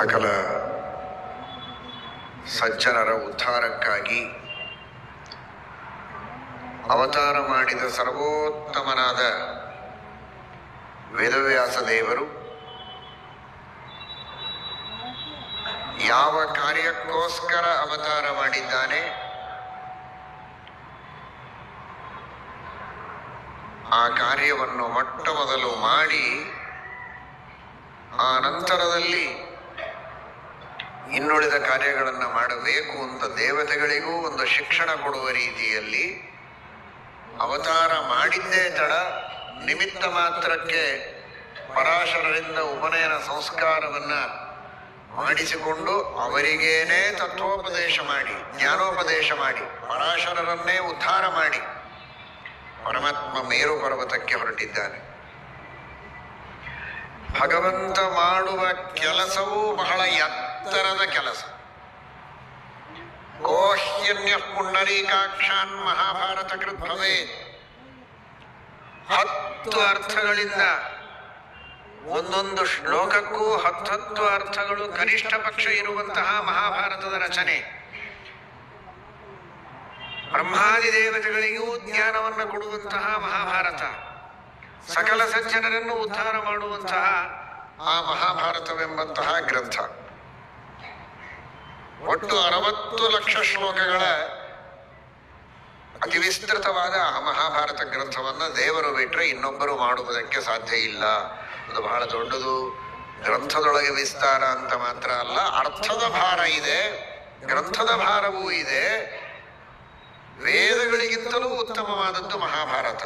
ಸಕಲ ಸಜ್ಜನರ ಉದ್ಧಾರಕ್ಕಾಗಿ ಅವತಾರ ಮಾಡಿದ ಸರ್ವೋತ್ತಮನಾದ ವೇದವ್ಯಾಸ ದೇವರು ಯಾವ ಕಾರ್ಯಕ್ಕೋಸ್ಕರ ಅವತಾರ ಮಾಡಿದ್ದಾನೆ? ಆ ಕಾರ್ಯವನ್ನು ಮೊಟ್ಟ ಮೊದಲು ಮಾಡಿ ಆ ನಂತರದಲ್ಲಿ ಇನ್ನುಳಿದ ಕಾರ್ಯಗಳನ್ನು ಮಾಡಬೇಕು ಅಂತ ದೇವತೆಗಳಿಗೂ ಒಂದು ಶಿಕ್ಷಣ ಕೊಡುವ ರೀತಿಯಲ್ಲಿ ಅವತಾರ ಮಾಡಿದ್ದೇ ತಡ, ನಿಮಿತ್ತ ಮಾತ್ರಕ್ಕೆ ಪರಾಶರರಿಂದ ಉಪನಯನ ಸಂಸ್ಕಾರವನ್ನು ಮಾಡಿಸಿಕೊಂಡು ಅವರಿಗೇನೇ ತತ್ವೋಪದೇಶ ಮಾಡಿ, ಜ್ಞಾನೋಪದೇಶ ಮಾಡಿ, ಪರಾಶರರನ್ನೇ ಉದ್ಧಾರ ಮಾಡಿ ಪರಮಾತ್ಮ ಮೇರು ಪರ್ವತಕ್ಕೆ ಹೊರಟಿದ್ದಾನೆ. ಭಗವಂತ ಮಾಡುವ ಕೆಲಸವೂ ಬಹಳ ಎತ್ತರದ ಕೆಲಸ. ಗೋಹ್ಯನ್ಯ ಪುಂಡರೀಕಾಕ್ಷಾನ್ ಮಹಾಭಾರತ ಕೃದ್ಭವೇ ಹತ್ತು ಅರ್ಥಗಳಿಂದ ಒಂದೊಂದು ಶ್ಲೋಕಕ್ಕೂ ಹತ್ತತ್ತು ಅರ್ಥಗಳು ಕನಿಷ್ಠ ಪಕ್ಷ ಇರುವಂತಹ ಮಹಾಭಾರತದ ರಚನೆ. ಬ್ರಹ್ಮಾದಿ ದೇವತೆಗಳಿಗೂ ಜ್ಞಾನವನ್ನು ಕೊಡುವಂತಹ ಮಹಾಭಾರತ. ಸಕಲ ಸಜ್ಜನರನ್ನು ಉದ್ಧಾರ ಮಾಡುವಂತಹ ಆ ಮಹಾಭಾರತವೆಂಬಂತಹ ಗ್ರಂಥ. ಒಟ್ಟು ಅರವತ್ತು ಲಕ್ಷ ಶ್ಲೋಕಗಳ ಅತಿ ವಿಸ್ತೃತವಾದ ಮಹಾಭಾರತ ಗ್ರಂಥವನ್ನ ದೇವರು ಬಿಟ್ಟರೆ ಇನ್ನೊಬ್ಬರು ಮಾಡುವುದಕ್ಕೆ ಸಾಧ್ಯ ಇಲ್ಲ. ಅದು ಬಹಳ ದೊಡ್ಡದು. ಗ್ರಂಥದೊಳಗೆ ವಿಸ್ತಾರ ಅಂತ ಮಾತ್ರ ಅಲ್ಲ, ಅರ್ಥದ ಭಾರ ಇದೆ, ಗ್ರಂಥದ ಭಾರವೂ ಇದೆ. ವೇದಗಳಿಗಿಂತಲೂ ಉತ್ತಮವಾದದ್ದು ಮಹಾಭಾರತ.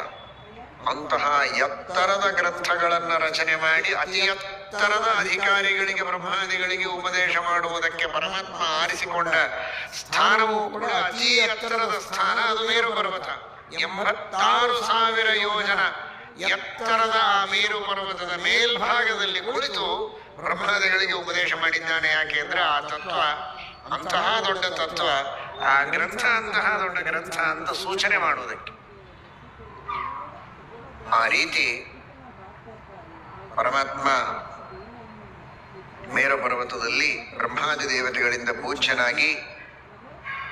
ಅಂತಹ ಎತ್ತರದ ಗ್ರಂಥಗಳನ್ನು ರಚನೆ ಮಾಡಿ ಅತಿ ಎತ್ತರದ ಅಧಿಕಾರಿಗಳಿಗೆ ಬ್ರಹ್ಮಾದಿಗಳಿಗೆ ಉಪದೇಶ ಮಾಡುವುದಕ್ಕೆ ಪರಮಾತ್ಮ ಆರಿಸಿಕೊಂಡ ಸ್ಥಾನವೂ ಕೂಡ ಅತಿ ಎತ್ತರದ ಸ್ಥಾನ ಅದು ಮೇರು ಪರ್ವತ ಎಂಬತ್ತಾರು ಸಾವಿರ ಯೋಜನ ಎತ್ತರದ ಆ ಮೇರು ಪರ್ವತದ ಮೇಲ್ಭಾಗದಲ್ಲಿ ಕುಳಿತು ಬ್ರಹ್ಮಾದಿಗಳಿಗೆ ಉಪದೇಶ ಮಾಡಿದ್ದಾನೆ. ಯಾಕೆ ಅಂದ್ರೆ ಆ ತತ್ವ, ಅಂತಹ ದೊಡ್ಡ ತತ್ವ, ಆ ಗ್ರಂಥ ಅಂತಹ ದೊಡ್ಡ ಗ್ರಂಥ ಅಂತ ಸೂಚನೆ ಮಾಡುವುದಕ್ಕೆ. ಆ ರೀತಿ ಪರಮಾತ್ಮ ಮೇರು ಪರ್ವತದಲ್ಲಿ ಬ್ರಹ್ಮಾದಿ ದೇವತೆಗಳಿಂದ ಪೂಜ್ಯನಾಗಿ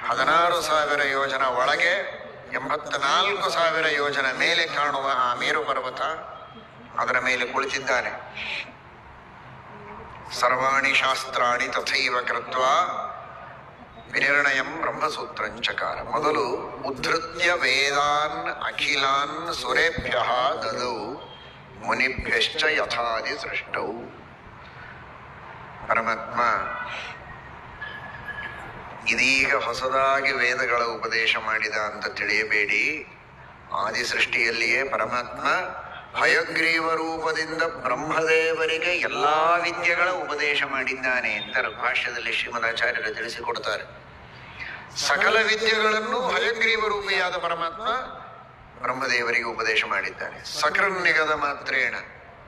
ಹದಿನಾರು ಸಾವಿರ ಯೋಜನ ಒಳಗೆ ಎಂಬತ್ನಾಲ್ಕು ಸಾವಿರ ಯೋಜನ ಮೇಲೆ ಕಾಣುವ ಆ ಮೇರು ಪರ್ವತ ಅದರ ಮೇಲೆ ಕುಳಿತಿದ್ದಾನೆ. ಸರ್ವಾಣಿ ಶಾಸ್ತ್ರಾಣಿ ತಥೈವ ಕೃತ್ವ ವಿನಿರ್ಣಯಂ ಬ್ರಹ್ಮಸೂತ್ರಂಚಕಾರ. ಮೊದಲು ಉದ್ಧತ್ಯ ವೇದಾನ್ ಅಖಿಲಾನ್ ಸುರೇಭ್ಯ ದದೌ ಮುನಿಭ್ಯಶ್ಚ ಯಥಾದಿ ಸೃಷ್ಟೌ. ಪರಮಾತ್ಮ, ಇದೀಗ ಹೊಸದಾಗಿ ವೇದಗಳ ಉಪದೇಶ ಮಾಡಿದ ಅಂತ ತಿಳಿಯಬೇಡಿ. ಆದಿ ಸೃಷ್ಟಿಯಲ್ಲಿಯೇ ಪರಮಾತ್ಮ ಹಯಗ್ರೀವ ರೂಪದಿಂದ ಬ್ರಹ್ಮದೇವರಿಗೆ ಎಲ್ಲಾ ವಿದ್ಯೆಗಳ ಉಪದೇಶ ಮಾಡಿದ್ದಾನೆ ಅಂತ ಭಾಷ್ಯದಲ್ಲಿ ಶ್ರೀಮದಾಚಾರ್ಯರು ತಿಳಿಸಿಕೊಡ್ತಾರೆ. ಸಕಲ ವಿದ್ಯೆಗಳನ್ನು ಹಯಗ್ರೀವ ರೂಪಿಯಾದ ಪರಮಾತ್ಮ ಬ್ರಹ್ಮದೇವರಿಗೆ ಉಪದೇಶ ಮಾಡಿದ್ದಾನೆ. ಸಕೃನ್ನಿಗದ ಮಾತ್ರೇಣ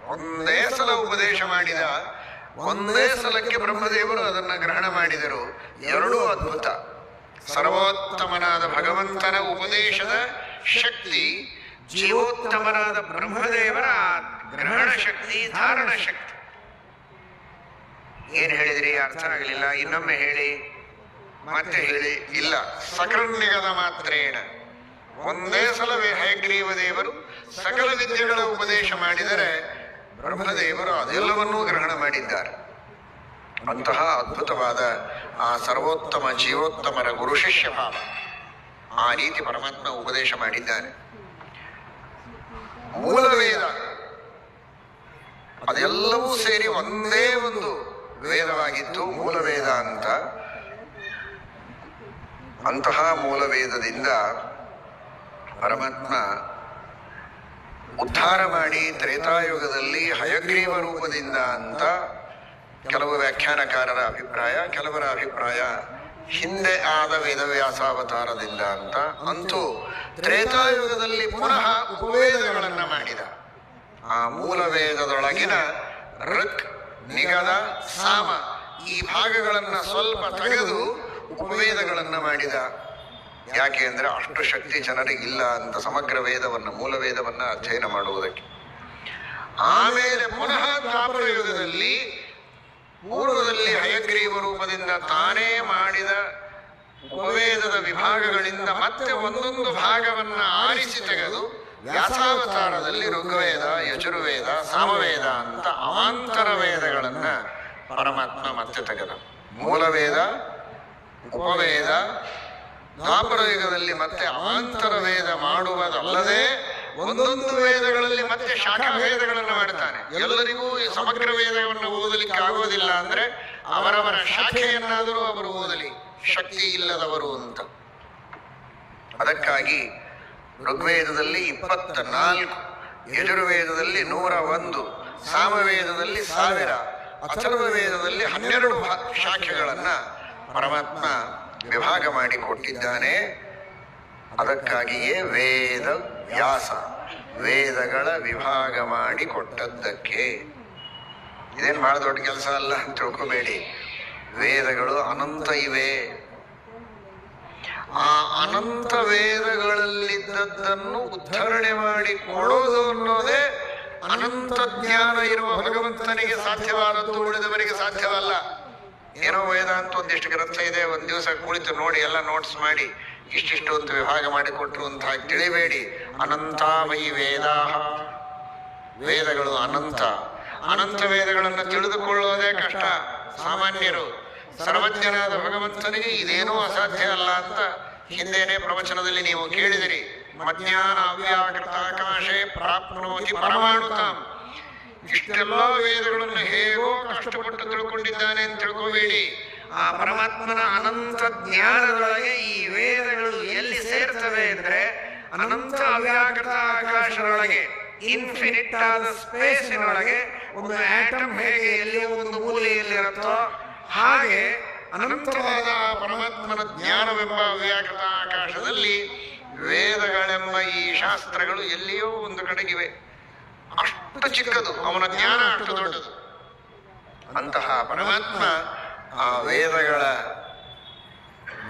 ಒಂದೇ ಸಲ ಉಪದೇಶ ಮಾಡಿದ ಒಂದೇ ಸಲಕ್ಕೆ ಬ್ರಹ್ಮದೇವರು ಅದನ್ನ ಗ್ರಹಣ ಮಾಡಿದರು. ಎರಡೂ ಅದ್ಭುತ. ಸರ್ವೋತ್ತಮನಾದ ಭಗವಂತನ ಉಪದೇಶದ ಶಕ್ತಿ, ಜೀವೋತ್ತಮನಾದ ಬ್ರಹ್ಮದೇವರ ಗ್ರಹಣ ಶಕ್ತಿ, ಧಾರಣ ಶಕ್ತಿ. ಏನ್ ಹೇಳಿದ್ರಿ? ಅರ್ಥ ಆಗಲಿಲ್ಲ. ಇನ್ನೊಮ್ಮೆ ಹೇಳಿ. ಮತ್ತೆ ಹೇಳಿ. ಇಲ್ಲ. ಸಕೃನ್ನಿಗದ ಮಾತ್ರೇಣ. ಒಂದೇ ಸಲವೇ ಹಯಗ್ರೀವ ದೇವರು ಸಕಲ ವಿದ್ಯೆಗಳ ಉಪದೇಶ ಮಾಡಿದರೆ ಬ್ರಹ್ಮದೇವರು ಅದೆಲ್ಲವನ್ನೂ ಗ್ರಹಣ ಮಾಡಿದ್ದಾರೆ. ಅಂತಹ ಅದ್ಭುತವಾದ ಆ ಸರ್ವೋತ್ತಮ ಜೀವೋತ್ತಮರ ಗುರು ಶಿಷ್ಯ ಭಾವ ಆ ರೀತಿ ಪರಮಾತ್ಮ ಉಪದೇಶ ಮಾಡಿದ್ದಾನೆ ಮೂಲ ವೇದ ಅದೆಲ್ಲವೂ ಸೇರಿ ಒಂದೇ ಒಂದು ವೇದವಾಗಿತ್ತು ಮೂಲ ವೇದ ಅಂತ. ಅಂತಹ ಮೂಲ ವೇದದಿಂದ ಪರಮಾತ್ಮ ಉದ್ಧಾರ ಮಾಡಿ ತ್ರೇತಾಯುಗದಲ್ಲಿ ಹಯಗ್ರೀವ ರೂಪದಿಂದ ಅಂತ ಕೆಲವು ವ್ಯಾಖ್ಯಾನಕಾರರ ಅಭಿಪ್ರಾಯ, ಕೆಲವರ ಅಭಿಪ್ರಾಯ ಹಿಂದೆ ಆದ ವೇದವ್ಯಾಸಾವತಾರದಿಂದ ಅಂತ. ಅಂತೂ ತ್ರೇತಾಯುಗದಲ್ಲಿ ಪುನಃ ಉಪವೇದಗಳನ್ನ ಮಾಡಿದ. ಆ ಮೂಲ ವೇದದೊಳಗಿನ ಋಕ್, ನಿಗದ, ಸಾಮ ಈ ಭಾಗಗಳನ್ನು ಸ್ವಲ್ಪ ತೆಗೆದು ಉಪವೇದಗಳನ್ನು ಮಾಡಿದ. ಯಾಕೆ ಅಂದರೆ ಅಷ್ಟು ಶಕ್ತಿ ಜನರಿಗಿಲ್ಲ ಅಂತ ಸಮಗ್ರ ವೇದವನ್ನ, ಮೂಲ ವೇದವನ್ನ ಅಧ್ಯಯನ ಮಾಡುವುದಕ್ಕೆ. ಆಮೇಲೆ ಪುನಃ ಯುಗದಲ್ಲಿ ಪೂರ್ವದಲ್ಲಿ ಹಯಗ್ರೀವ ರೂಪದಿಂದ ತಾನೇ ಮಾಡಿದ ಉಪವೇದದ ವಿಭಾಗಗಳಿಂದ ಮತ್ತೆ ಒಂದೊಂದು ಭಾಗವನ್ನ ಆರಿಸಿ ತೆಗೆದು ವ್ಯಾಸಾವತಾರದಲ್ಲಿ ಋಗ್ವೇದ, ಯಜುರ್ವೇದ, ಸಾಮವೇದ ಅಂತ ಅವಾಂತರ ವೇದಗಳನ್ನ ಪರಮಾತ್ಮ ಮತ್ತೆ ತೆಗೆದ. ಮೂಲವೇದ ಉಪವೇದ ದ್ವಾಪರ ಯುಗದಲ್ಲಿ ಮತ್ತೆ ಅವಾಂತರ ವೇದ ಮಾಡುವುದಲ್ಲದೆ ಒಂದೊಂದು ವೇದಗಳಲ್ಲಿ ಮತ್ತೆ ಶಾಖಾ ವೇದಗಳನ್ನು ಮಾಡ್ತಾನೆ ಎಲ್ಲರಿಗೂ ಸಮಗ್ರ ವೇದವನ್ನು ಓದಲಿಕ್ಕೆ ಆಗುವುದಿಲ್ಲ ಅಂದ್ರೆ ಅವರವರ ಶಾಖೆಯನ್ನಾದರೂ ಅವರು ಓದಲಿ. ಶಕ್ತಿ ಇಲ್ಲದವರು ಅಂತ. ಅದಕ್ಕಾಗಿ ಋಗ್ವೇದದಲ್ಲಿ ಇಪ್ಪತ್ತ ನಾಲ್ಕು ಯಜುರ್ವೇದದಲ್ಲಿ ನೂರ ಒಂದು, ಸಾಮವೇದದಲ್ಲಿ ಸಾವಿರ ಅಥರ್ವ ವೇದದಲ್ಲಿ ಹನ್ನೆರಡು ಶಾಖೆಗಳನ್ನ ಪರಮಾತ್ಮ ವಿಭಾಗ ಮಾಡಿ ಕೊಟ್ಟಿದ್ದಾನೆ. ಅದಕ್ಕಾಗಿಯೇ ವೇದ ವ್ಯಾಸ, ವೇದಗಳ ವಿಭಾಗ ಮಾಡಿ ಕೊಟ್ಟದ್ದಕ್ಕೆ. ಇದೇನು ಬಹಳ ದೊಡ್ಡ ಕೆಲಸ ಅಲ್ಲ ಅಂತ ತಿಳ್ಕೊಬೇಡಿ. ವೇದಗಳು ಅನಂತ ಇವೆ. ಆ ಅನಂತ ವೇದಗಳಲ್ಲಿದ್ದದ್ದನ್ನು ಉದ್ಧರಣೆ ಮಾಡಿ ಕೊಡೋದು ಅನ್ನೋದೇ ಅನಂತ ಜ್ಞಾನ ಇರುವ ಭಗವಂತನಿಗೆ ಸಾಧ್ಯವಾದದ್ದು ಉಳಿದವರಿಗೆ ಸಾಧ್ಯವಲ್ಲ. ಏನೋ ವೇದ ಅಂತ ಒಂದಿಷ್ಟು ಗ್ರಂಥ ಇದೆ, ಒಂದ್ ದಿವಸ ಕುಳಿತು ನೋಡಿ ಎಲ್ಲ ನೋಟ್ಸ್ ಮಾಡಿ, ಇಷ್ಟಿಷ್ಟು ಅಂತ ವಿಭಾಗ ಮಾಡಿಕೊಟ್ರು ಅಂತ ತಿಳಿಬೇಡಿ. ಅನಂತ ವೈ ವೇದಾಹ. ವೇದಗಳು ಅನಂತ. ಅನಂತ ವೇದಗಳನ್ನು ತಿಳಿದುಕೊಳ್ಳೋದೇ ಕಷ್ಟ. ಸಾಮಾನ್ಯರು, ಸರ್ವಜ್ಞನಾದ ಭಗವಂತನಿಗೆ ಇದೇನೂ ಅಸಾಧ್ಯ ಅಲ್ಲ ಅಂತ ಹಿಂದೇನೆ ಪ್ರವಚನದಲ್ಲಿ ನೀವು ಕೇಳಿದಿರಿ. ಮಜ್ಞಾನ ಅವ್ಯಾಕೃತ ಆಕಾಶೆ ಪ್ರಾಪ್ನೋತಿ ಪರಮಾಣುತಾಂ. ಇಷ್ಟೆಲ್ಲ ವೇದಗಳನ್ನು ಹೇಗೋ ಕಷ್ಟಪಟ್ಟು ತಿಳ್ಕೊಂಡಿದ್ದಾನೆ ಅಂತ ತಿಳ್ಕೋಬೇಡಿ. ಆ ಪರಮಾತ್ಮನ ಅನಂತ ಜ್ಞಾನದೊಳಗೆ ಈ ವೇದಗಳು ಎಲ್ಲಿ ಸೇರ್ತವೆ ಅಂದ್ರೆ ಅನಂತ ಅವ್ಯಾಕೃತ ಆಕಾಶದೊಳಗೆ ಇನ್ಫಿನಿಟ್ ಆದ ಸ್ಪೇಸಿನೊಳಗೆ ಒಂದು ಆಟಮ್ ಹೇಗೆ ಎಲ್ಲಿ ಒಂದು ಮೂಲೆಯಲ್ಲಿರುತ್ತೋ ಹಾಗೆ ಅನಂತವಾದ ಆ ಪರಮಾತ್ಮನ ಜ್ಞಾನವೆಂಬ ಅವ್ಯಾಕೃತ ಆಕಾಶದಲ್ಲಿ ವೇದಗಳೆಂಬ ಈ ಶಾಸ್ತ್ರಗಳು ಎಲ್ಲಿಯೋ ಒಂದು ಕಡೆಗಿವೆ. ಅಷ್ಟು ಚಿಕ್ಕದು ಅವನ ಜ್ಞಾನ ಅಷ್ಟು ದೊಡ್ಡದು. ಅಂತಹ ಪರಮಾತ್ಮ ಆ ವೇದಗಳ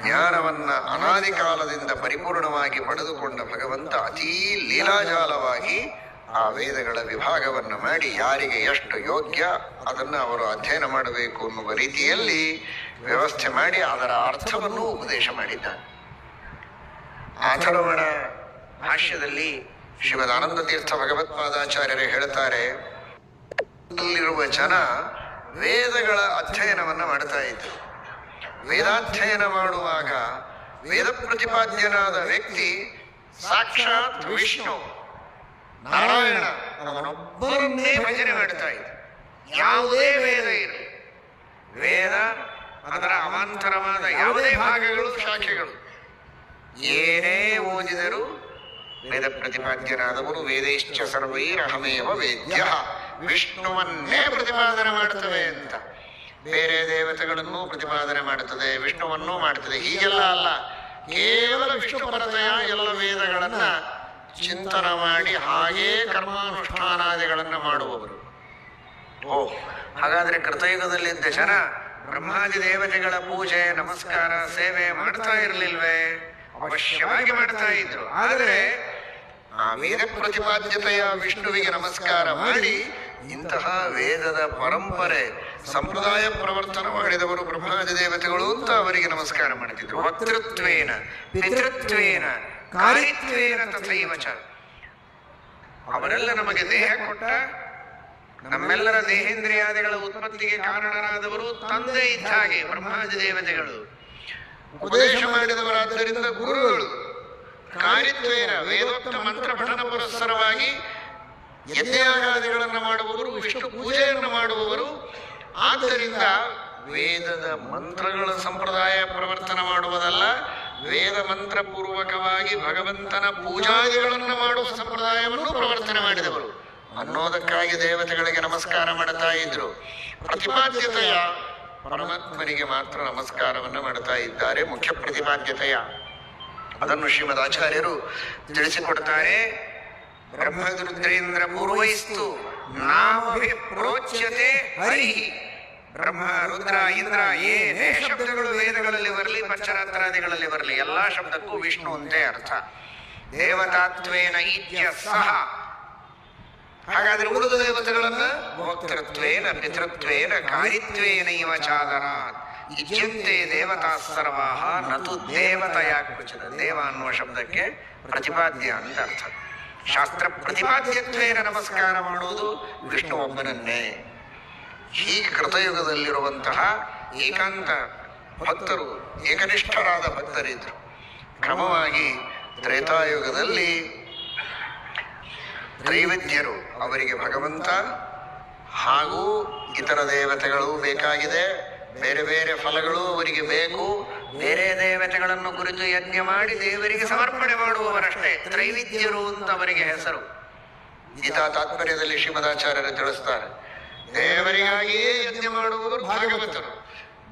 ಜ್ಞಾನವನ್ನ ಅನಾದಿ ಕಾಲದಿಂದ ಪರಿಪೂರ್ಣವಾಗಿ ಪಡೆದುಕೊಂಡ ಭಗವಂತ ಅತೀ ಲೀಲಾಜಾಲವಾಗಿ ಆ ವೇದಗಳ ವಿಭಾಗವನ್ನು ಮಾಡಿ ಯಾರಿಗೆ ಎಷ್ಟು ಯೋಗ್ಯ ಅದನ್ನು ಅವರು ಅಧ್ಯಯನ ಮಾಡಬೇಕು ಅನ್ನುವ ರೀತಿಯಲ್ಲಿ ವ್ಯವಸ್ಥೆ ಮಾಡಿ ಅದರ ಅರ್ಥವನ್ನು ಉಪದೇಶ ಮಾಡಿದ್ದಾನೆ ಅಥರ್ವಣ ಭಾಷ್ಯದಲ್ಲಿ ಶ್ರೀಮದ್ ಆನಂದ ತೀರ್ಥ ಭಗವತ್ಪಾದಾಚಾರ್ಯರು ಹೇಳ್ತಾರೆ ಅಲ್ಲಿರುವ ಜನ ವೇದಗಳ ಅಧ್ಯಯನವನ್ನು ಮಾಡ್ತಾ ಇದ್ರು. ವೇದಾಧ್ಯಯನ ಮಾಡುವಾಗ ವೇದ ಪ್ರತಿಪಾದ್ಯನಾದ ವ್ಯಕ್ತಿ ಸಾಕ್ಷಾತ್ ವಿಷ್ಣು, ನಾರಾಯಣ, ಅವನೊಬ್ಬರನ್ನೇ ಭಜನೆ ಮಾಡ್ತಾ ಇದ್ದ ಯಾವುದೇ ವೇದ ಇರಲಿ. ವೇದ ಅದರ ಅವಾಂತರವಾದ ಯಾವುದೇ ಭಾಗಗಳು, ಶಾಖೆಗಳು ಏನೇ ಓದಿದರೂ ವೇದ ಪ್ರತಿಪಾದ್ಯರಾದವರು ವೇದೇಶ್ಚ ಸರ್ವೈರಹಮೇವ ವೇದ್ಯ. ವಿಷ್ಣುವನ್ನೇ ಪ್ರತಿಪಾದನೆ ಮಾಡುತ್ತವೆ ಅಂತ. ಬೇರೆ ದೇವತೆಗಳನ್ನು ಪ್ರತಿಪಾದನೆ ಮಾಡುತ್ತದೆ, ವಿಷ್ಣುವನ್ನು ಮಾಡುತ್ತದೆ. ಹೀಗೆಲ್ಲ ಅಲ್ಲ. ಕೇವಲ ವಿಷ್ಣು ಪರತೆಯ ಎಲ್ಲ ವೇದಗಳನ್ನ ಚಿಂತನ ಮಾಡಿ ಹಾಗೇ ಕರ್ಮಾನುಷ್ಠಾನಾದಿಗಳನ್ನ ಮಾಡುವವರು. ಓ, ಹಾಗಾದ್ರೆ ಕೃತಯುಗದಲ್ಲಿದ್ದ ಜನ ಬ್ರಹ್ಮಾದಿ ದೇವತೆಗಳ ಪೂಜೆ, ನಮಸ್ಕಾರ, ಸೇವೆ ಮಾಡ್ತಾ ಇರಲಿಲ್ವೇ? ಅವಶ್ಯವಾಗಿ ಮಾಡ್ತಾ ಇದ್ರು. ಆದರೆ ಆ ವೇದ ಪ್ರತಿಪಾದ್ಯತೆಯ ವಿಷ್ಣುವಿಗೆ ನಮಸ್ಕಾರ ಮಾಡಿ ಇಂತಹ ವೇದದ ಪರಂಪರೆ, ಸಂಪ್ರದಾಯ ಪ್ರವರ್ತನ ಮಾಡಿದವರು ಬ್ರಹ್ಮಾದಿ ದೇವತೆಗಳು ಅಂತ ಅವರಿಗೆ ನಮಸ್ಕಾರ ಮಾಡುತ್ತಿದ್ರು ವಕ್ತೃತ್ವೇನ, ಪಿತೃತ್ವೇನ, ಕಾರಿತ್ವೇನ ತಥೈವಚ ಅವರೆಲ್ಲ ನಮಗೆ ದೇಹ ಕೊಟ್ಟ ನಮ್ಮೆಲ್ಲರ ದೇಹೇಂದ್ರಿಯಾದಿಗಳ ಉತ್ಪತ್ತಿಗೆ ಕಾರಣರಾದವರು ತಂದೆ ಇದ್ದ ಹಾಗೆ ಬ್ರಹ್ಮಾದಿ ದೇವತೆಗಳು. ಉಪದೇಶ ಮಾಡಿದವರಾದ್ದರಿಂದ ಗುರುಗಳು. ಕಾರಿತ್ವೇನ ವೇದೋಕ್ತ ಮಂತ್ರ ಪಠನ ಪುರಸ್ಸರವಾಗಿ ಯಜ್ಞಾಗಾದಿಗಳನ್ನು ಮಾಡುವವರು, ವಿಷ್ಣು ಪೂಜೆಯನ್ನು ಮಾಡುವವರು. ಆದ್ದರಿಂದ ವೇದದ ಮಂತ್ರಗಳ ಸಂಪ್ರದಾಯ ಪ್ರವರ್ತನ ಮಾಡುವುದಲ್ಲ, ವೇದ ಮಂತ್ರ ಪೂರ್ವಕವಾಗಿ ಭಗವಂತನ ಪೂಜಾದಿಗಳನ್ನು ಮಾಡುವ ಸಂಪ್ರದಾಯವನ್ನು ಪ್ರವರ್ತನೆ ಮಾಡಿದವರು. ಅನ್ನೋದಕ್ಕಾಗಿ ದೇವತೆಗಳಿಗೆ ನಮಸ್ಕಾರ ಮಾಡುತ್ತಾ ಇದ್ರು. ಪ್ರತಿಪಾದ್ಯತೆಯ ಪರಮಾತ್ಮನಿಗೆ ಮಾತ್ರ ನಮಸ್ಕಾರವನ್ನು ಮಾಡುತ್ತಾ ಇದ್ದಾರೆ, ಮುಖ್ಯ ಪ್ರತಿಪಾದ್ಯತೆಯ. ಅದನ್ನು ಶ್ರೀಮದ್ ಆಚಾರ್ಯರು ತಿಳಿಸಿಕೊಡ್ತಾರೆ ಬ್ರಹ್ಮರುದ್ರೇಂದ್ರ ಪೂರ್ವೈಸ್ತು ನಾಮಭಿ ಪ್ರೋಚ್ಯತೆ ಹರಿ. ಬ್ರಹ್ಮ, ರುದ್ರ, ಇಂದ್ರ ಏನೇ ಶಬ್ದಗಳು ವೇದಗಳಲ್ಲಿ ಬರಲಿ, ಪಂಚರಾತ್ರಾದಿಗಳಲ್ಲಿ ಬರಲಿ, ಎಲ್ಲಾ ಶಬ್ದಕ್ಕೂ ವಿಷ್ಣು ಅಂತೇ ಅರ್ಥ. ದೇವತಾತ್ವೇನ ಇತ್ಯ ಸಹ. ಹಾಗಾದ್ರೆ ಉಳಿದ ದೇವತೆಗಳನ್ನ ಭೋಕ್ತೃತ್ವೇನ ಪಿತೃತ್ವೇನ ಕಾರಿತ್ವೇನ ಇವ ಚಾದರಾತ್. ಇಜ್ಯಂತೆ ದೇವತಾ ಸರ್ವಾಹ ನತು ದೇವತೆಯ ಕುಚಿತ ದೇವ ಅನ್ನುವ ಶಬ್ದಕ್ಕೆ ಪ್ರತಿಪಾದ್ಯ ಅಂತ ಅರ್ಥ. ಶಾಸ್ತ್ರ ಪ್ರತಿಪಾದ್ಯತ್ವೇನ ನಮಸ್ಕಾರ ಮಾಡುವುದು ವಿಷ್ಣು ಒಬ್ಬನನ್ನೇ. ಈ ಕೃತಯುಗದಲ್ಲಿರುವಂತಹ ಏಕಾಂತ ಭಕ್ತರು, ಏಕನಿಷ್ಠರಾದ ಭಕ್ತರಿದ್ರು. ಕ್ರಮವಾಗಿ ತ್ರೇತಾಯುಗದಲ್ಲಿ ತ್ರೈವಿದ್ಯರು ಅವರಿಗೆ ಭಗವಂತ ಹಾಗೂ ಇತರ ದೇವತೆಗಳು ಬೇಕಾಗಿದೆ. ಬೇರೆ ಬೇರೆ ಫಲಗಳು ಅವರಿಗೆ ಬೇಕು. ಬೇರೆ ದೇವತೆಗಳನ್ನು ಕುರಿತು ಯಜ್ಞ ಮಾಡಿ ದೇವರಿಗೆ ಸಮರ್ಪಣೆ ಮಾಡುವವರಷ್ಟೇ. ತ್ರೈವಿದ್ಯರು ಅಂತ ಅವರಿಗೆ ಹೆಸರು. ಗೀತಾ ತಾತ್ಪರ್ಯದಲ್ಲಿ ಶ್ರೀಮದಾಚಾರ್ಯರು ತಿಳಿಸ್ತಾರೆ. ದೇವರಿಗಾಗಿಯೇ ಯಜ್ಞ ಮಾಡುವವರು ಭಾಗವತರು.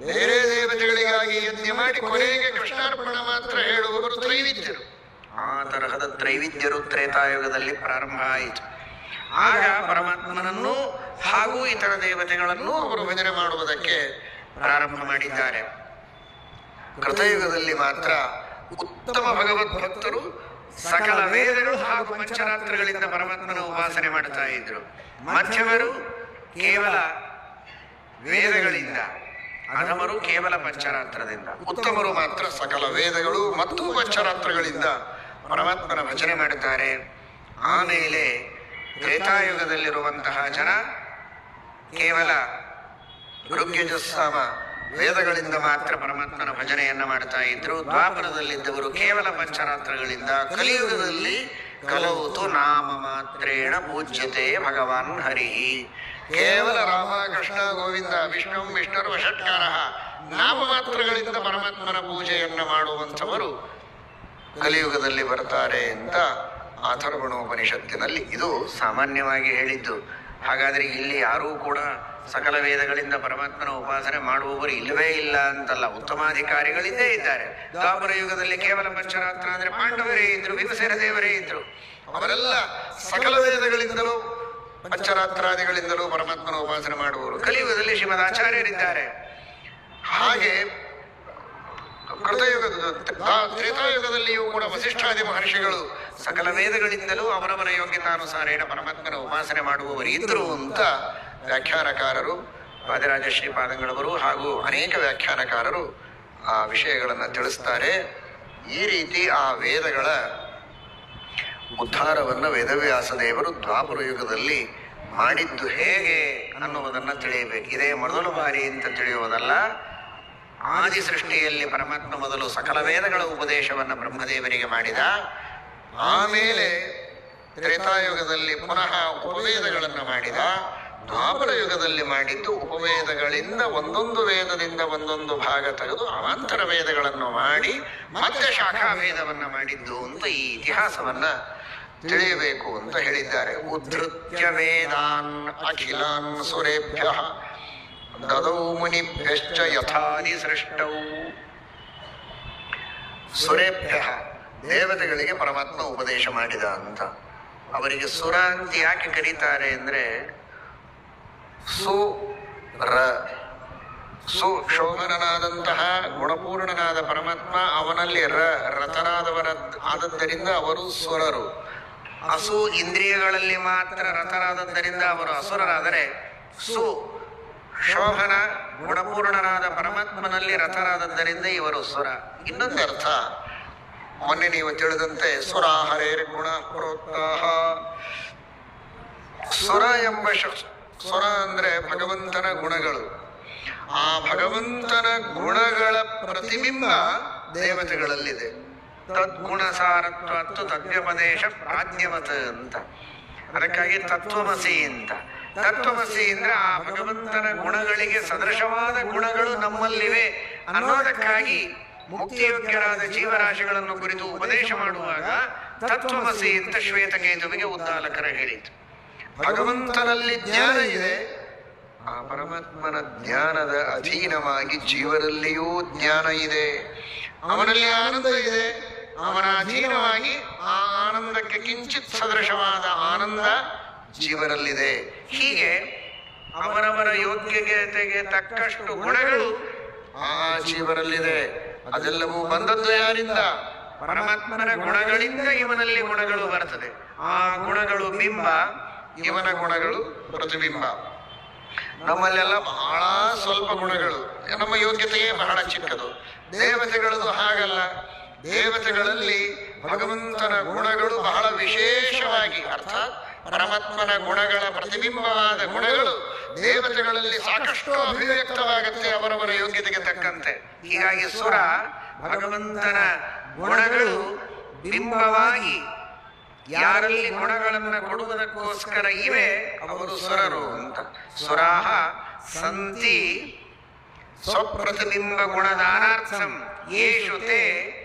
ಬೇರೆ ದೇವತೆಗಳಿಗಾಗಿ ಯಜ್ಞ ಮಾಡಿ ಕೊನೆಗೆ ಕೃಷ್ಣಾರ್ಪಣ ಮಾತ್ರ ಹೇಳುವವರು ತ್ರೈವಿದ್ಯರು ಆ ತರಹದ ತ್ರೈವಿದ್ಯರು ತ್ರೇತಾಯುಗದಲ್ಲಿ ಪ್ರಾರಂಭ ಆಯಿತು. ಆಗ ಪರಮಾತ್ಮನನ್ನು ಹಾಗೂ ಇತರ ದೇವತೆಗಳನ್ನು ಅವರು ಭಜನೆ ಮಾಡುವುದಕ್ಕೆ ಪ್ರಾರಂಭ ಮಾಡಿದ್ದಾರೆ. ಕೃತಯುಗದಲ್ಲಿ ಮಾತ್ರ ಉತ್ತಮ ಭಗವದ್ ಭಕ್ತರು ಸಕಲ ವೇದಗಳು ಹಾಗೂ ಪಂಚರಾತ್ರಗಳಿಂದ ಪರಮಾತ್ಮನ ಉಪಾಸನೆ ಮಾಡ್ತಾ ಇದ್ರು. ಮಧ್ಯಮರು ಕೇವಲ ವೇದಗಳಿಂದ, ಅಧಮರು ಕೇವಲ ಪಂಚರಾತ್ರದಿಂದ. ಉತ್ತಮರು ಮಾತ್ರ ಸಕಲ ವೇದಗಳು ಮತ್ತು ಪಂಚರಾತ್ರಗಳಿಂದ ಪರಮಾತ್ಮನ ಭಜನೆ ಮಾಡುತ್ತಾರೆ ಆಮೇಲೆ ತ್ರೇತಾಯುಗದಲ್ಲಿರುವಂತಹ ಜನ ಕೇವಲ ಋಗ್ಯಜಸ್ಸಾಮ ವೇದಗಳಿಂದ ಮಾತ್ರ ಪರಮಾತ್ಮನ ಭಜನೆಯನ್ನು ಮಾಡ್ತಾ ಇದ್ರು. ದ್ವಾಪರದಲ್ಲಿದ್ದವರು ಕೇವಲ ಪಂಚರಾತ್ರಗಳಿಂದ ಕಲಿಯುಗದಲ್ಲಿ ಕಲೌತು ನಾಮ ಮಾತ್ರೇಣ ಪೂಜ್ಯತೆ ಭಗವಾನ್ ಹರಿ. ಕೇವಲ ರಾಮ, ಕೃಷ್ಣ, ಗೋವಿಂದ, ವಿಷ್ಣು ವಿಷ್ಣು ಷಟ್ಕಾರ ನಾಮ ಮಾತ್ರಗಳಿಂದ ಪರಮಾತ್ಮನ ಪೂಜೆಯನ್ನ ಮಾಡುವಂಥವರು ಕಲಿಯುಗದಲ್ಲಿ ಬರ್ತಾರೆ ಅಂತ ಅಥರ್ವಣೋಪನಿಷತ್ತಿನಲ್ಲಿ ಇದು ಸಾಮಾನ್ಯವಾಗಿ ಹೇಳಿದ್ದು. ಹಾಗಾದ್ರೆ ಇಲ್ಲಿ ಯಾರೂ ಕೂಡ ಸಕಲ ವೇದಗಳಿಂದ ಪರಮಾತ್ಮನ ಉಪಾಸನೆ ಮಾಡುವವರು ಇಲ್ಲವೇ ಇಲ್ಲ ಅಂತಲ್ಲ ಉತ್ತಮಾಧಿಕಾರಿಗಳಿಂದೇ ಇದ್ದಾರೆ. ದ್ವಾಪರ ಯುಗದಲ್ಲಿ ಕೇವಲ ಪಂಚರಾತ್ರ ಅಂದ್ರೆ ಪಾಂಡವರೇ ಇದ್ರು ವಿಭಸೇನ ದೇವರೇ ಇದ್ರು. ಅವರೆಲ್ಲ ಸಕಲ ವೇದಗಳಿಂದಲೂ, ಪಂಚರಾತ್ರಾದಿಗಳಿಂದಲೂ ಪರಮಾತ್ಮನ ಉಪಾಸನೆ ಮಾಡುವವರು. ಕಲಿಯುಗದಲ್ಲಿ ಶ್ರೀಮದ್ ಆಚಾರ್ಯರಿದ್ದಾರೆ ಹಾಗೆ ಕೃತಯುಗದ ತ್ರೇತಾಯುಗದಲ್ಲಿಯೂ ಕೂಡ ವಸಿಷ್ಠಾದಿ ಮಹರ್ಷಿಗಳು ಸಕಲ ವೇದಗಳಿಂದಲೂ ಅವರವರ ಯೋಗ್ಯತಾನುಸಾರೇಣ ಪರಮಾತ್ಮನ ಉಪಾಸನೆ ಮಾಡುವವರು ಇದ್ರು ಅಂತ ವ್ಯಾಖ್ಯಾನಕಾರರು ವಾದಿರಾಜ ಶ್ರೀಪಾದಂಗಳವರು ಹಾಗೂ ಅನೇಕ ವ್ಯಾಖ್ಯಾನಕಾರರು ಆ ವಿಷಯಗಳನ್ನು ತಿಳಿಸ್ತಾರೆ. ಈ ರೀತಿ ಆ ವೇದಗಳ ಉದ್ಧಾರವನ್ನು ವೇದವ್ಯಾಸ ದೇವರು ದ್ವಾಪುರ ಯುಗದಲ್ಲಿ ಮಾಡಿದ್ದು ಹೇಗೆ ಅನ್ನುವುದನ್ನು ತಿಳಿಯಬೇಕು. ಇದೇ ಮೊದಲು ಬಾರಿ ಅಂತ ತಿಳಿಯುವುದಲ್ಲ. ಆದಿ ಸೃಷ್ಟಿಯಲ್ಲಿ ಪರಮಾತ್ಮ ಮೊದಲು ಸಕಲ ವೇದಗಳ ಉಪದೇಶವನ್ನು ಬ್ರಹ್ಮದೇವರಿಗೆ ಮಾಡಿದ. ಆಮೇಲೆ ತ್ರೇತಾಯುಗದಲ್ಲಿ ಪುನಃ ಉಪವೇದಗಳನ್ನು ಮಾಡಿದ. ದ್ವಾಪರ ಯುಗದಲ್ಲಿ ಮಾಡಿದ್ದು ಉಪವೇದಗಳಿಂದ ಒಂದೊಂದು ವೇದದಿಂದ ಒಂದೊಂದು ಭಾಗ ತೆಗೆದು ಅವಾಂತರ ವೇದಗಳನ್ನು ಮಾಡಿ ಮತ್ತೆ ಶಾಖಾ ವೇದವನ್ನು ಮಾಡಿದ್ದು ಅಂತ ಈ ಇತಿಹಾಸವನ್ನ ತಿಳಿಯಬೇಕು ಅಂತ ಹೇಳಿದ್ದಾರೆ. ಉದ್ಧತ್ಯ ವೇದಾನ್ ಅಖಿಲಾನ್ ಸುರೇಭ್ಯ ದದೌ ಮುನಿಭ್ಯಶ್ಚ ಯಥಾದಿ ಸೃಷ್ಟೌ. ಸುರೇಭ್ಯ ದೇವತೆಗಳಿಗೆ ಪರಮಾತ್ಮ ಉಪದೇಶ ಮಾಡಿದ ಅಂತ. ಅವರಿಗೆ ಸುರ ಅಂತ ಯಾಕೆ ಕರೀತಾರೆ ಅಂದ್ರೆ ಸು ರ ಸು ಶೋಭನನಾದಂತಹ ಗುಣಪೂರ್ಣನಾದ ಪರಮಾತ್ಮ, ಅವನಲ್ಲಿ ರ ರಥನಾದವನ ಆದದ್ದರಿಂದ ಅವರು ಸುರರು. ಅಸು ಇಂದ್ರಿಯಗಳಲ್ಲಿ ಮಾತ್ರ ರಥನಾದದ್ದರಿಂದ ಅವರು ಅಸುರರಾದರೆ ಸು ಶೋಭನ ಗುಣಪೂರ್ಣನಾದ ಪರಮಾತ್ಮನಲ್ಲಿ ರಥನಾದದ್ದರಿಂದ ಇವರು ಸುರ. ಇನ್ನೊಂದು ಅರ್ಥ, ಮೊನ್ನೆ ನೀವು ತಿಳಿದಂತೆ ಸುರ ಹರೇರ್ ಗುಣ ಸುರ ಎಂಬ ಸುರ ಅಂದ್ರೆ ಭಗವಂತನ ಗುಣಗಳು. ಆ ಭಗವಂತನ ಗುಣಗಳ ಪ್ರತಿಬಿಂಬ ದೇವತೆಗಳಲ್ಲಿದೆ. ತದ್ಗುಣ ಸಾರತ್ವತ್ತು ತದ್ವ್ಯಪದೇಶ ಪ್ರಾಜ್ಞವತ್ ಅಂತ. ಅದಕ್ಕಾಗಿ ತತ್ವಮಸಿ ಅಂತ. ತತ್ವಮಸಿ ಅಂದ್ರೆ ಆ ಭಗವಂತನ ಗುಣಗಳಿಗೆ ಸದೃಶವಾದ ಗುಣಗಳು ನಮ್ಮಲ್ಲಿವೆ ಅನ್ನೋದಕ್ಕಾಗಿ ಮುಕ್ತಿಯೋಗ್ಯರಾದ ಜೀವರಾಶಿಗಳನ್ನು ಕುರಿತು ಉಪದೇಶ ಮಾಡುವಾಗ ತತ್ವಮಸಿ ಅಂತ ಶ್ವೇತಕೇತುವಿಗೆ ಉದ್ದಾಲಕರ ಹೇಳಿತು. ಭಗವಂತನಲ್ಲಿ ಜ್ಞಾನ ಇದೆ. ಆ ಪರಮಾತ್ಮನ ಜ್ಞಾನದ ಅಧೀನವಾಗಿ ಜೀವರಲ್ಲಿಯೂ ಜ್ಞಾನ ಇದೆ. ಅವನಲ್ಲಿ ಆನಂದ ಇದೆ. ಅವನ ಅಧೀನವಾಗಿ ಆ ಆನಂದಕ್ಕೆ ಕಿಂಚಿತ್ ಸದೃಶವಾದ ಆನಂದ ಜೀವರಲ್ಲಿದೆ ಹೀಗೆ ಅವರವರ ಯೋಗ್ಯತೆಗೆ ತಕ್ಕಷ್ಟು ಗುಣಗಳು ಆ ಜೀವರಲ್ಲಿದೆ ಅದೆಲ್ಲವೂ ಬಂದದ್ದು ಯಾರಿಂದ? ಪರಮಾತ್ಮನ ಗುಣಗಳಿಂದ ಇವನಲ್ಲಿ ಗುಣಗಳು ಬರ್ತದೆ. ಆ ಗುಣಗಳು ಬಿಂಬ ಇವನ ಗುಣಗಳು ಪ್ರತಿಬಿಂಬ. ನಮ್ಮಲ್ಲೆಲ್ಲ ಬಹಳ ಸ್ವಲ್ಪ ಗುಣಗಳು. ನಮ್ಮ ಯೋಗ್ಯತೆಯೇ ಬಹಳ ಚಿಕ್ಕದು. ದೇವತೆಗಳದು ಹಾಗಲ್ಲ. ದೇವತೆಗಳಲ್ಲಿ ಭಗವಂತನ ಗುಣಗಳು ಬಹಳ ವಿಶೇಷವಾಗಿ ಅರ್ಥಾತ್ ಪರಮಾತ್ಮನ ಗುಣಗಳ ಪ್ರತಿಬಿಂಬವಾದ ಗುಣಗಳು ದೇವತೆಗಳಲ್ಲಿ ಸಾಕಷ್ಟು ಅಭಿವ್ಯಕ್ತವಾಗುತ್ತೆ ಅವರವರ ಯೋಗ್ಯತೆಗೆ ತಕ್ಕಂತೆ. ಹೀಗಾಗಿ ಸುರ ಭಗವಂತನ ಗುಣಗಳು ಬಿಂಬವಾಗಿ ಯಾರಲ್ಲಿ ಗುಣಗಳನ್ನು ಕೊಡುವುದಕ್ಕೋಸ್ಕರ ಇವೆ ಅವರು ಸ್ವರರು ಅಂತ. ಸ್ವರಾಹ ಸಂತಿ ಸ್ವಪ್ರತಿಬಿಂಬ ಗುಣದಾನಾರ್ಥಂ ಯೇಷು ತೇ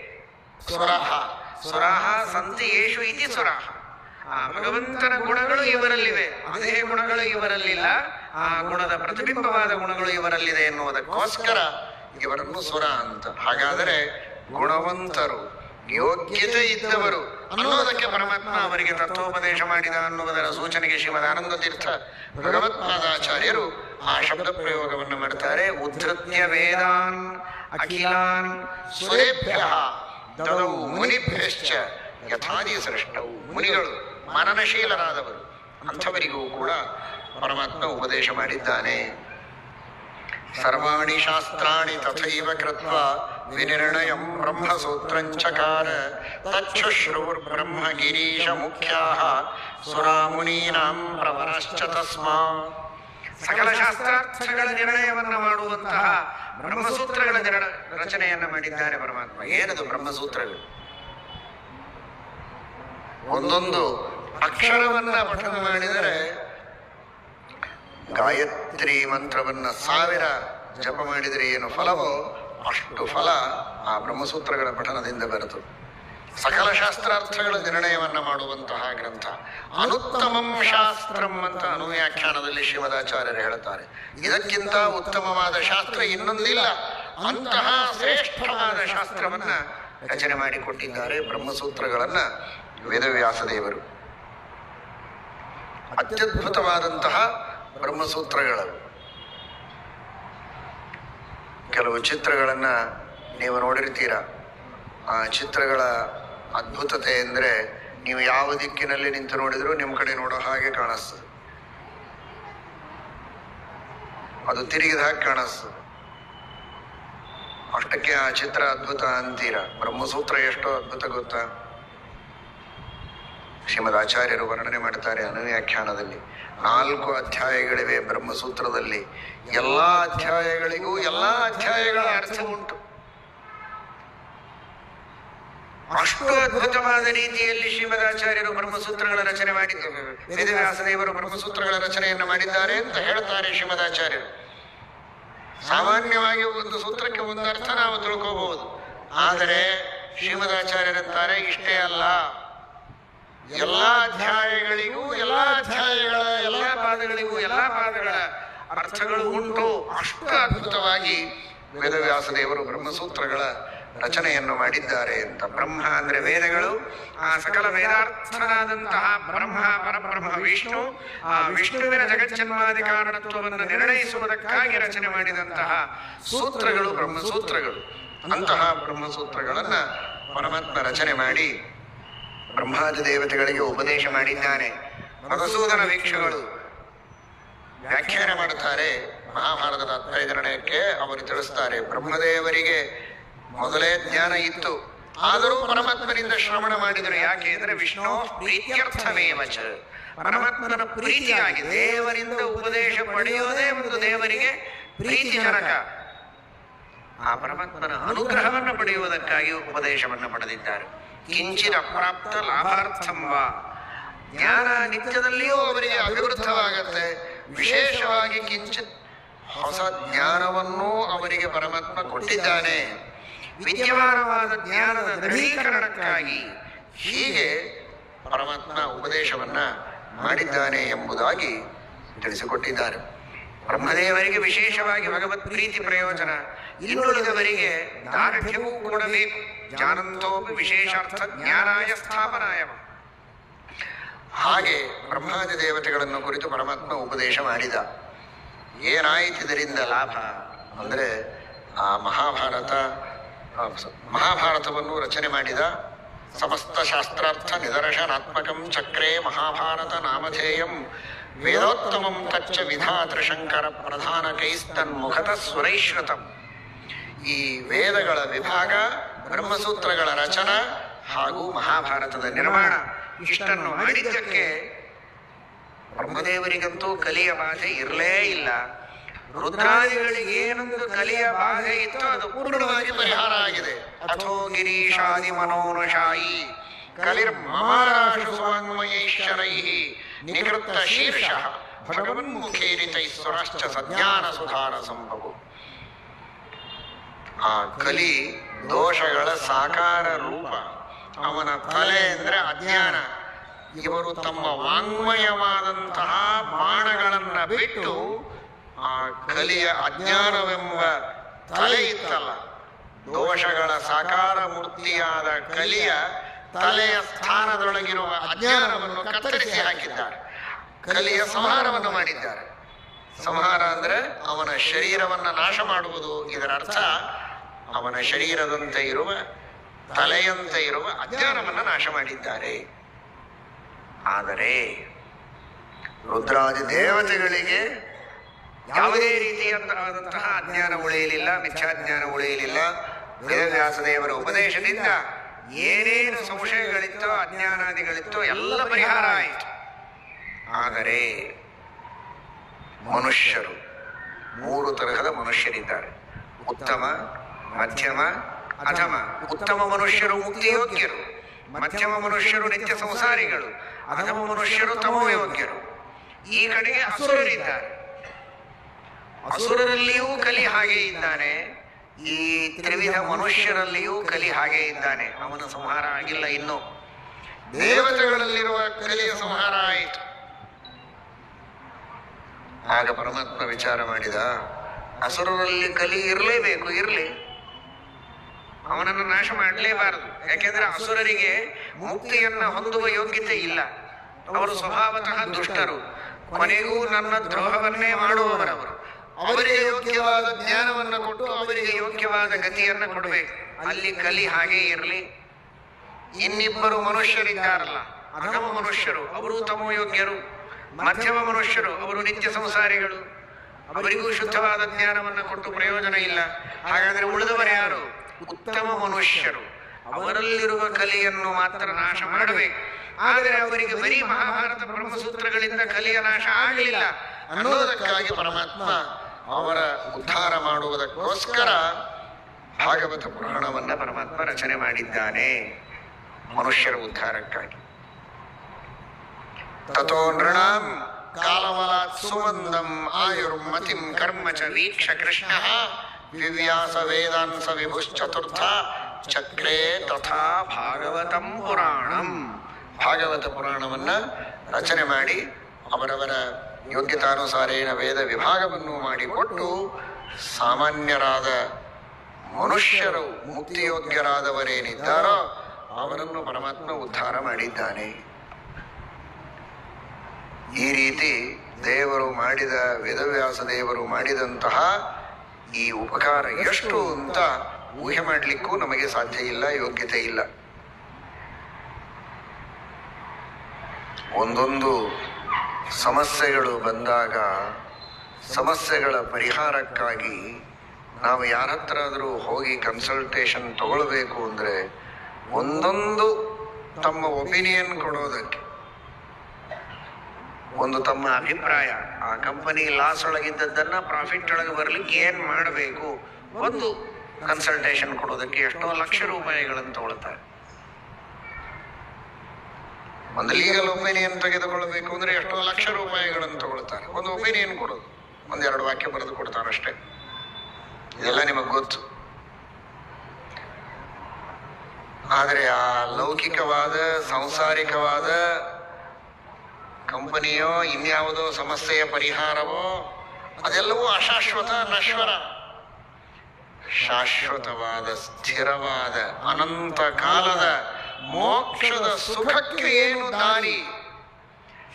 ಸ್ವರಾಹ. ಸ್ವರಾಹ ಸಂತಿ ಯೇಷು ಇತಿ ಸ್ವರಾಹ. ಆ ಭಗವಂತನ ಗುಣಗಳು ಇವರಲ್ಲಿವೆ. ಅದೇ ಗುಣಗಳು ಇವರಲ್ಲಿಲ್ಲ. ಆ ಗುಣದ ಪ್ರತಿಬಿಂಬವಾದ ಗುಣಗಳು ಇವರಲ್ಲಿದೆ ಎನ್ನುವುದಕ್ಕೋಸ್ಕರ ಇವರನ್ನು ಸ್ವರ ಅಂತ. ಹಾಗಾದರೆ ಗುಣವಂತರು ಯೋಗ್ಯತೆ ಇದ್ದವರು ಅನ್ನೋದಕ್ಕೆ ಪರಮಾತ್ಮ ಅವರಿಗೆ ತತ್ವೋಪದೇಶ ಮಾಡಿದ ಅನ್ನುವುದರ ಸೂಚನೆಗೆ ಶ್ರೀಮದ್ ಆನಂದ ತೀರ್ಥ ಭಗವತ್ಪಾದಾಚಾರ್ಯರು ಆ ಶಬ್ದ ಪ್ರಯೋಗವನ್ನು ಮಾಡ್ತಾರೆ. ಉದ್ಧತ್ಯ ವೇದಾನ್ ಅಖಿಲಾನ್ ಸುರೇಭ್ಯ ದದೌ ಮುನಿಭ್ಯಶ್ಚ ಯಥಾದಿ ಸೃಷ್ಟವು ಮುನಿಗಳು ಮನನಶೀಲರಾದವರು. ಅಂಥವರಿಗೂ ಕೂಡ ಪರಮಾತ್ಮ ಉಪದೇಶ ಮಾಡಿದ್ದಾನೆ. ಸರ್ವಾಣಿ ಶಾಸ್ತ್ರಾಣಿ ತಥೈವ ಕೃತ್ವ ಬ್ರಹ್ಮ ಗಿರೀಶ ಮುಖ್ಯಾಃ ಸುರಾಮುನೀನಾಂ ಪ್ರವರಶ್ಚ ತಸ್ಮಾ ಸಕಲ ಶಾಸ್ತ್ರಾರ್ಥಗಳ ನಿರ್ಣಯವನ್ನ ಮಾಡುವಂತಹ ಬ್ರಹ್ಮಸೂತ್ರಗಳ ನಿರ್ಣ ರಚನೆಯನ್ನ ಮಾಡಿದ್ದಾರೆ ಪರಮಾತ್ಮ. ಏನದು ಬ್ರಹ್ಮಸೂತ್ರಗಳು? ಒಂದೊಂದು ಅಕ್ಷರವನ್ನ ಪಠನ ಮಾಡಿದರೆ ಗಾಯತ್ರಿ ಮಂತ್ರವನ್ನ ಸಾವಿರ ಜಪ ಮಾಡಿದರೆ ಏನು ಫಲವೋ? ಅಷ್ಟು ಫಲ ಆ ಬ್ರಹ್ಮಸೂತ್ರಗಳ ಪಠನದಿಂದ ಬರೆದು ಸಕಲ ಶಾಸ್ತ್ರಾರ್ಥಗಳ ನಿರ್ಣಯವನ್ನು ಮಾಡುವಂತಹ ಗ್ರಂಥ. ಅನುತ್ತಮಂ ಶಾಸ್ತ್ರಂ ಅಂತ ಅನುವ್ಯಾಖ್ಯಾನದಲ್ಲಿ ಶಿವದಾಚಾರ್ಯರು ಹೇಳುತ್ತಾರೆ. ಇದಕ್ಕಿಂತ ಉತ್ತಮವಾದ ಶಾಸ್ತ್ರ ಇನ್ನೊಂದಿಲ್ಲ. ಅಂತಹ ಶ್ರೇಷ್ಠವಾದ ಶಾಸ್ತ್ರವನ್ನ ರಚನೆ ಮಾಡಿಕೊಟ್ಟಿದ್ದಾರೆ ಬ್ರಹ್ಮಸೂತ್ರಗಳನ್ನ ವೇದವ್ಯಾಸ ದೇವರು ಅತ್ಯದ್ಭುತವಾದಂತಹ ಬ್ರಹ್ಮಸೂತ್ರಗಳು ಕೆಲವು ಚಿತ್ರಗಳನ್ನು ನೀವು ನೋಡಿರ್ತೀರ? ಆ ಚಿತ್ರಗಳ ಅದ್ಭುತತೆ ಎಂದರೆ ನೀವು ಯಾವ ದಿಕ್ಕಿನಲ್ಲಿ ನಿಂತು ನೋಡಿದ್ರು ನಿಮ್ಮ ಕಡೆ ನೋಡೋ ಹಾಗೆ ಕಾಣಿಸ್ತದೆ. ಅದು ತಿರುಗಿದ ಹಾಗೆ ಕಾಣಿಸ್ತದೆ. ಅಷ್ಟಕ್ಕೆ ಆ ಚಿತ್ರ ಅದ್ಭುತ ಅಂತೀರ? ಬ್ರಹ್ಮಸೂತ್ರ ಎಷ್ಟೋ ಅದ್ಭುತ ಗೊತ್ತಾ? ಶ್ರೀಮದ್ ಆಚಾರ್ಯರು ವರ್ಣನೆ ಮಾಡ್ತಾರೆ ಅನುವ್ಯಾಖ್ಯಾನದಲ್ಲಿ ನಾಲ್ಕು ಅಧ್ಯಾಯಗಳಿವೆ ಬ್ರಹ್ಮಸೂತ್ರದಲ್ಲಿ. ಎಲ್ಲಾ ಅಧ್ಯಾಯಗಳಿಗೂ ಎಲ್ಲಾ ಅಧ್ಯಾಯಗಳ ಅರ್ಥ ಉಂಟು. ಅಷ್ಟು ಅದ್ಭುತವಾದ ರೀತಿಯಲ್ಲಿ ಶ್ರೀಮದಾಚಾರ್ಯರು ಬ್ರಹ್ಮಸೂತ್ರಗಳ ರಚನೆ ಮಾಡಿದ್ದಾರೆ. ವೇದವ್ಯಾಸದೇವರು ಬ್ರಹ್ಮಸೂತ್ರಗಳ ರಚನೆಯನ್ನು ಮಾಡಿದ್ದಾರೆ ಅಂತ ಹೇಳ್ತಾರೆ ಶ್ರೀಮದಾಚಾರ್ಯರು ಸಾಮಾನ್ಯವಾಗಿ ಒಂದು ಸೂತ್ರಕ್ಕೆ ಒಂದು ಅರ್ಥ ನಾವು ತಿಳ್ಕೋಬಹುದು. ಆದರೆ ಶ್ರೀಮದಾಚಾರ್ಯರಂತಾರೆ ಇಷ್ಟೇ ಅಲ್ಲ. ಎಲ್ಲಾ ಅಧ್ಯಾಯಗಳಿಗೂ ಎಲ್ಲಾ ಅಧ್ಯಾಯಗಳ ಎಲ್ಲ ಪಾದಗಳಿಗೂ, ಎಲ್ಲಾ ಪಾದಗಳ ಅರ್ಥಗಳು ಉಂಟು. ಅಷ್ಟು ಅದ್ಭುತವಾಗಿ ವೇದವ್ಯಾಸ ದೇವರು ಬ್ರಹ್ಮಸೂತ್ರಗಳ ರಚನೆಯನ್ನು ಮಾಡಿದ್ದಾರೆ ಅಂತ. ಬ್ರಹ್ಮ ಅಂದ್ರೆ ವೇದಗಳು, ಆ ಸಕಲ ವೇದಾರ್ಥನಾದಂತಹ ಬ್ರಹ್ಮ, ಪರಬ್ರಹ್ಮ, ವಿಷ್ಣು, ಆ ವಿಷ್ಣುವಿನ ಜಗಜ್ಜನ್ಮಾದಿ ಕಾರಣತ್ವವನ್ನು ನಿರ್ಣಯಿಸುವುದಕ್ಕಾಗಿ ರಚನೆ ಮಾಡಿದಂತಹ ಸೂತ್ರಗಳು ಬ್ರಹ್ಮಸೂತ್ರಗಳು. ಅಂತಹ ಬ್ರಹ್ಮಸೂತ್ರಗಳನ್ನ ಪರಮಾತ್ಮ ರಚನೆ ಮಾಡಿ ಬ್ರಹ್ಮಾದಿ ದೇವತೆಗಳಿಗೆ ಉಪದೇಶ ಮಾಡಿದ್ದಾನೆ. ಮಧುಸೂದನ ವೀಕ್ಷಗಳು ವ್ಯಾಖ್ಯಾನ ಮಾಡುತ್ತಾರೆ. ಮಹಾಭಾರತದ ನಿರ್ಣಯಕ್ಕೆ ಅವರು ತಿಳಿಸ್ತಾರೆ, ಬ್ರಹ್ಮದೇವರಿಗೆ ಮೊದಲೇ ಜ್ಞಾನ ಇತ್ತು. ಆದರೂ ಪರಮಾತ್ಮನಿಂದ ಶ್ರವಣ ಮಾಡಿದರು. ಯಾಕೆ ಅಂದ್ರೆ ವಿಷ್ಣು ಪ್ರೀತ್ಯರ್ಥಮೇವಚ ಪರಮಾತ್ಮನ ಪ್ರೀತಿಯಾಗಿ ದೇವರಿಂದ ಉಪದೇಶ ಪಡೆಯುವುದೇ ಒಂದು ದೇವರಿಗೆ ಪ್ರೀತಿಜನಕ. ಆ ಪರಮಾತ್ಮನ ಅನುಗ್ರಹವನ್ನು ಪಡೆಯುವುದಕ್ಕಾಗಿ ಉಪದೇಶವನ್ನು ಪಡೆದಿದ್ದಾರೆ. ಕಿಂಚಿರ ಪ್ರಾಪ್ತ ಲಾಭಾರ್ಥಂ ವಾ ಜ್ಞಾನ ನಿತ್ಯದಲ್ಲಿಯೂ ಅವರಿಗೆ ಅಭಿವೃದ್ಧವಾಗತ್ತೆ. ವಿಶೇಷವಾಗಿ ಕಿಂಚಿತ್ ಹೊಸ ಜ್ಞಾನವನ್ನೂ ಅವರಿಗೆ ಪರಮಾತ್ಮ ಕೊಟ್ಟಿದ್ದಾನೆ. ವಿದ್ಯಮಾನವಾದ ಜ್ಞಾನದ ದೃಢೀಕರಣಕ್ಕಾಗಿ ಹೀಗೆ ಪರಮಾತ್ಮ ಉಪದೇಶವನ್ನ ಮಾಡಿದ್ದಾನೆ ಎಂಬುದಾಗಿ ತಿಳಿಸಿಕೊಟ್ಟಿದ್ದಾರೆ. ಬ್ರಹ್ಮದೇವರಿಗೆ ವಿಶೇಷವಾಗಿ ಭಗವತ್ ಪ್ರೀತಿ ಪ್ರಯೋಜನ. ಇನ್ನುಳಿದವರಿಗೆ ದಾರ್ಢ್ಯವೂ ಕೊಡಬೇಕು. ಜ್ಞಾನಂತೋಪಿ ವಿಶೇಷಾರ್ಥ ಜ್ಞಾನಾಯ ಸ್ಥಾಪನಾಯ. ಹಾಗೆ ಬ್ರಹ್ಮಾದಿ ದೇವತೆಗಳನ್ನು ಕುರಿತು ಪರಮಾತ್ಮ ಉಪದೇಶ ಮಾಡಿದ. ಏನಾಯಿತು ಇದರಿಂದ ಲಾಭ? ಅಂದರೆ ಆ ಮಹಾಭಾರತ ಮಹಾಭಾರತವನ್ನು ರಚನೆ ಮಾಡಿದ ಸಮಸ್ತ ಶಾಸ್ತ್ರಾರ್ಥ ನಿದರ್ಶನಾತ್ಮಕಂ ಚಕ್ರೇ ಮಹಾಭಾರತ ನಾಮಧೇಯಂ. ವೇದೋತ್ತಮಂ ತಚ್ಚ ವಿಧಾತೃ ಶಂಕರ ಪ್ರಧಾನ ಕೈಸ್ತನ್ಮುಖತ ಸುರೈಶ್ರುತಂ ಈ ವೇದಗಳ ವಿಭಾಗ, ಬ್ರಹ್ಮಸೂತ್ರಗಳ ರಚನ ಹಾಗೂ ಮಹಾಭಾರತದ ನಿರ್ಮಾಣ. ಇಷ್ಟನ್ನು ಮಾಡಿದ್ದಕ್ಕೆ ಬ್ರಹ್ಮದೇವರಿಗಂತೂ ಕಲಿಯ ಬಾಧೆ ಇರಲೇ ಇಲ್ಲ. ರುದ್ರಾದಿಗಳಿಗೆ ಏನೊಂದು ಕಲಿಯ ಬಾಧೆ ಇತ್ತು ಅದು ಪೂರ್ಣವಾಗಿ ಪರಿಹಾರ ಆಗಿದೆ. ಅಥೋ ಗಿರೀಶಾದಿ ಮನೋನುಷಾಯಿ ಕಲಿರ್ ಮಮಾರಾಶು ಸ್ವಾಂಗ್ಮಯೈಶ್ವರೈ. ನಿಕೃತ್ತ ಶೀರ್ಷ ಭಗವನ್ಮುಖೇರಿತೈಸ್ವರಶ್ಚ ಸಜ್ಞಾನ ಸುಧಾರ ಸಂಭವ. ಆ ಕಲಿ ದೋಷಗಳ ಸಾಕಾರ ರೂಪ, ಅವನ ತಲೆ ಅಂದ್ರೆ ಅಜ್ಞಾನ. ಇವರು ತಮ್ಮ ವಾಂಗ್ಮಯವಾದಂತಹ ಬಾಣಗಳನ್ನ ಬಿಟ್ಟು ಆ ಕಲಿಯ ಅಜ್ಞಾನವೆಂಬ ತಲೆ ಇತ್ತಲ್ಲ. ದೋಷಗಳ ಸಾಕಾರ ಮೂರ್ತಿಯಾದ ಕಲಿಯ ತಲೆಯ ಸ್ಥಾನದೊಳಗಿರುವ ಅಜ್ಞಾನವನ್ನು ಕತ್ತರಿಸಿ ಹಾಕಿದ್ದಾರೆ. ಕಲೆಯ ಸಂಹಾರವನ್ನು ಮಾಡಿದ್ದಾರೆ. ಸಂಹಾರ ಅಂದ್ರೆ ಅವನ ಶರೀರವನ್ನ ನಾಶ ಮಾಡುವುದು. ಇದರ ಅರ್ಥ ಅವನ ಶರೀರದಂತೆ ಇರುವ, ತಲೆಯಂತೆ ಇರುವ ಅಜ್ಞಾನವನ್ನ ನಾಶ ಮಾಡಿದ್ದಾರೆ. ಆದರೆ ರುದ್ರಾದಿ ದೇವತೆಗಳಿಗೆ ಯಾವುದೇ ರೀತಿಯಂತಹ ಅಜ್ಞಾನ ಉಳಿಯಲಿಲ್ಲ, ಮಿಥ್ಯಾಜ್ಞಾನ ಉಳಿಯಲಿಲ್ಲ. ವೇದವ್ಯಾಸ ದೇವರ ಉಪದೇಶದಿಂದ ಏನೇನು ಸಂಶಯಗಳಿತ್ತೋ, ಅಜ್ಞಾನಾದಿಗಳಿತ್ತೋ, ಎಲ್ಲ ಪರಿಹಾರ ಆಯಿತು. ಆದರೆ ಮನುಷ್ಯರು, ಮೂರು ತರಹದ ಮನುಷ್ಯರಿದ್ದಾರೆ. ಉತ್ತಮ, ಮಧ್ಯಮ, ಅಧಮ. ಉತ್ತಮ ಮನುಷ್ಯರು ಮುಕ್ತಿ ಯೋಗ್ಯರು ಮಧ್ಯಮ ಮನುಷ್ಯರು ನಿತ್ಯ ಸಂಸಾರಿಗಳು. ಅಧಮ ಮನುಷ್ಯರು ತಮೋಯೋಗ್ಯರು ಈ ಕಡೆಗೆ ಅಸುರರಿದ್ದಾರೆ. ಅಸುರರಲ್ಲಿಯೂ ಕಲಿ ಹಾಗೆ ಇದ್ದಾನೆ. ಈ ತ್ರಿವಿಧ ಮನುಷ್ಯರಲ್ಲಿಯೂ ಕಲಿ ಹಾಗೆ ಇದ್ದಾನೆ. ಅವನ ಸಂಹಾರ ಆಗಿಲ್ಲ ಇನ್ನು. ದೇವತೆಗಳಲ್ಲಿರುವ ಕಲಿಯ ಸಂಹಾರ ಆಯಿತು. ಆಗ ಪರಮಾತ್ಮ ವಿಚಾರ ಮಾಡಿದ, ಅಸುರರಲ್ಲಿ ಕಲಿ ಇರಲೇಬೇಕು, ಇರಲಿ. ಅವನನ್ನು ನಾಶ ಮಾಡಲೇಬಾರದು. ಯಾಕೆಂದ್ರೆ ಅಸುರರಿಗೆ ಮುಕ್ತಿಯನ್ನ ಹೊಂದುವ ಯೋಗ್ಯತೆ ಇಲ್ಲ. ಅವರು ಸ್ವಭಾವತಃ ದುಷ್ಟರು. ಕೊನೆಗೂ ನನ್ನ ದ್ರೋಹವನ್ನೇ ಮಾಡುವವರವರು. ಅವರಿಗೆ ಯೋಗ್ಯವಾದ ಜ್ಞಾನವನ್ನ ಕೊಟ್ಟು ಅವರಿಗೆ ಯೋಗ್ಯವಾದ ಗತಿಯನ್ನ ಕೊಡಬೇಕು. ಅಲ್ಲಿ ಕಲಿ ಹಾಗೆ ಇರಲಿ. ಇನ್ನಿಬ್ಬರು ಮನುಷ್ಯರಿದ್ದಾರಲ್ಲ, ಅಧಮ ಮನುಷ್ಯರು, ಅವರು ತಮೋಯೋಗ್ಯರು ಮಧ್ಯಮ ಮನುಷ್ಯರು, ಅವರು ನಿತ್ಯ ಸಂಸಾರಿಗಳು. ಅವರಿಗೂ ಶುದ್ಧವಾದ ಜ್ಞಾನವನ್ನು ಕೊಟ್ಟು ಪ್ರಯೋಜನ ಇಲ್ಲ. ಹಾಗಾದರೆ ಉಳಿದವರು ಯಾರು? ಉತ್ತಮ ಮನುಷ್ಯರು. ಅವರಲ್ಲಿರುವ ಕಲಿಯನ್ನು ಮಾತ್ರ ನಾಶ ಮಾಡಬೇಕು. ಆದರೆ ಅವರಿಗೆ ಬರೀ ಮಹಾಭಾರತ ಬ್ರಹ್ಮಸೂತ್ರಗಳಿಂದ ಕಲಿಯ ನಾಶ ಆಗಲಿಲ್ಲ. ಅನ್ನೋದಕ್ಕಾಗಿ ಪರಮಾತ್ಮ ಅವರ ಉದ್ಧಾರ ಮಾಡುವುದಕ್ಕೋಸ್ಕರ ಭಾಗವತ ಪುರಾಣವನ್ನು ಪರಮಾತ್ಮ ರಚನೆ ಮಾಡಿದ್ದಾನೆ ಮನುಷ್ಯರ ಉದ್ಧಾರಕ್ಕಾಗಿ. ತಥೋ ನೃಣಾಂ ಕಾಲವಲಾತ್ ಸುಮಂದಂ ಆಯುರ್ಮತಿಂ ಕರ್ಮಚ ವೀಕ್ಷ ಕೃಷ್ಣ ವಿವ್ಯಾಸ ವೇದಾಂಸ ವಿಭುಶ್ಚತುರ್ಥ ಚಕ್ರೇ ತಥಾ ಭಾಗವತಂ ಪುರಾಣಂ. ಭಾಗವತ ಪುರಾಣವನ್ನ ರಚನೆ ಮಾಡಿ ಅವರವರ ಯೋಗ್ಯತಾನುಸಾರೇಣ ವೇದ ವಿಭಾಗವನ್ನು ಮಾಡಿಕೊಟ್ಟು ಸಾಮಾನ್ಯರಾದ ಮನುಷ್ಯರು ಮುಕ್ತಿಯೋಗ್ಯರಾದವರೇನಿದ್ದಾರೋ ಅವರನ್ನು ಪರಮಾತ್ಮ ಉದ್ಧಾರ ಮಾಡಿದ್ದಾನೆ. ಈ ರೀತಿ ದೇವರು ಮಾಡಿದ ವೇದವ್ಯಾಸ ದೇವರು ಮಾಡಿದಂತಹ ಈ ಉಪಕಾರ ಎಷ್ಟು ಅಂತ ಊಹೆ ಮಾಡಲಿಕ್ಕೂ ನಮಗೆ ಸಾಧ್ಯ ಇಲ್ಲ, ಯೋಗ್ಯತೆ ಇಲ್ಲ. ಒಂದೊಂದು ಸಮಸ್ಯೆಗಳು ಬಂದಾಗ ಸಮಸ್ಯೆಗಳ ಪರಿಹಾರಕ್ಕಾಗಿ ನಾವು ಯಾರ ಹತ್ರ ಹೋಗಿ ಕನ್ಸಲ್ಟೇಷನ್ ತಗೊಳ್ಬೇಕು ಅಂದರೆ ಒಂದೊಂದು ತಮ್ಮ ಒಪಿನಿಯನ್ ಕೊಡೋದಕ್ಕೆ. ಒಂದು ತಮ್ಮ ಅಭಿಪ್ರಾಯ. ಆ ಕಂಪನಿ ಲಾಸ್ ಒಳಗಿದ್ದದ್ದನ್ನ ಪ್ರಾಫಿಟ್ ಒಳಗೆ ಬರಲಿಕ್ಕೆ ಏನು ಮಾಡಬೇಕು? ಒಂದು ಕನ್ಸಲ್ಟೇಷನ್ ಕೊಡೋದಕ್ಕೆ ಎಷ್ಟೋ ಲಕ್ಷ ರೂಪಾಯಿಗಳನ್ನು ತಗೊಳ್ತಾರೆ. ಒಂದು ಲೀಗಲ್ ಒಪಿನಿಯನ್ ತೆಗೆದುಕೊಳ್ಳಬೇಕು ಅಂದ್ರೆ ಎಷ್ಟೋ ಲಕ್ಷ ರೂಪಾಯಿಗಳನ್ನು ತಗೊಳ್ತಾರೆ. ಒಂದು ಒಪಿನಿಯನ್ ಕೊಡೋದು. ಒಂದೆರಡು ವಾಕ್ಯ ಬರೆದು ಕೊಡ್ತಾರೆ ಅಷ್ಟೇ. ಇದೆಲ್ಲ ನಿಮಗೆ ಗೊತ್ತು. ಆದರೆ ಆ ಲೌಕಿಕವಾದ, ಸಾಂಸಾರಿಕವಾದ ಕಂಪನಿಯೋ ಇನ್ಯಾವುದೋ ಸಮಸ್ಯೆಯ ಪರಿಹಾರವೋ ಅದೆಲ್ಲವೂ ಅಶಾಶ್ವತ, ನಶ್ವರ. ಶಾಶ್ವತವಾದ, ಸ್ಥಿರವಾದ, ಅನಂತ ಕಾಲದ ಮೋಕ್ಷದ ಸುಖಕ್ಕೆ ಏನು ದಾರಿ?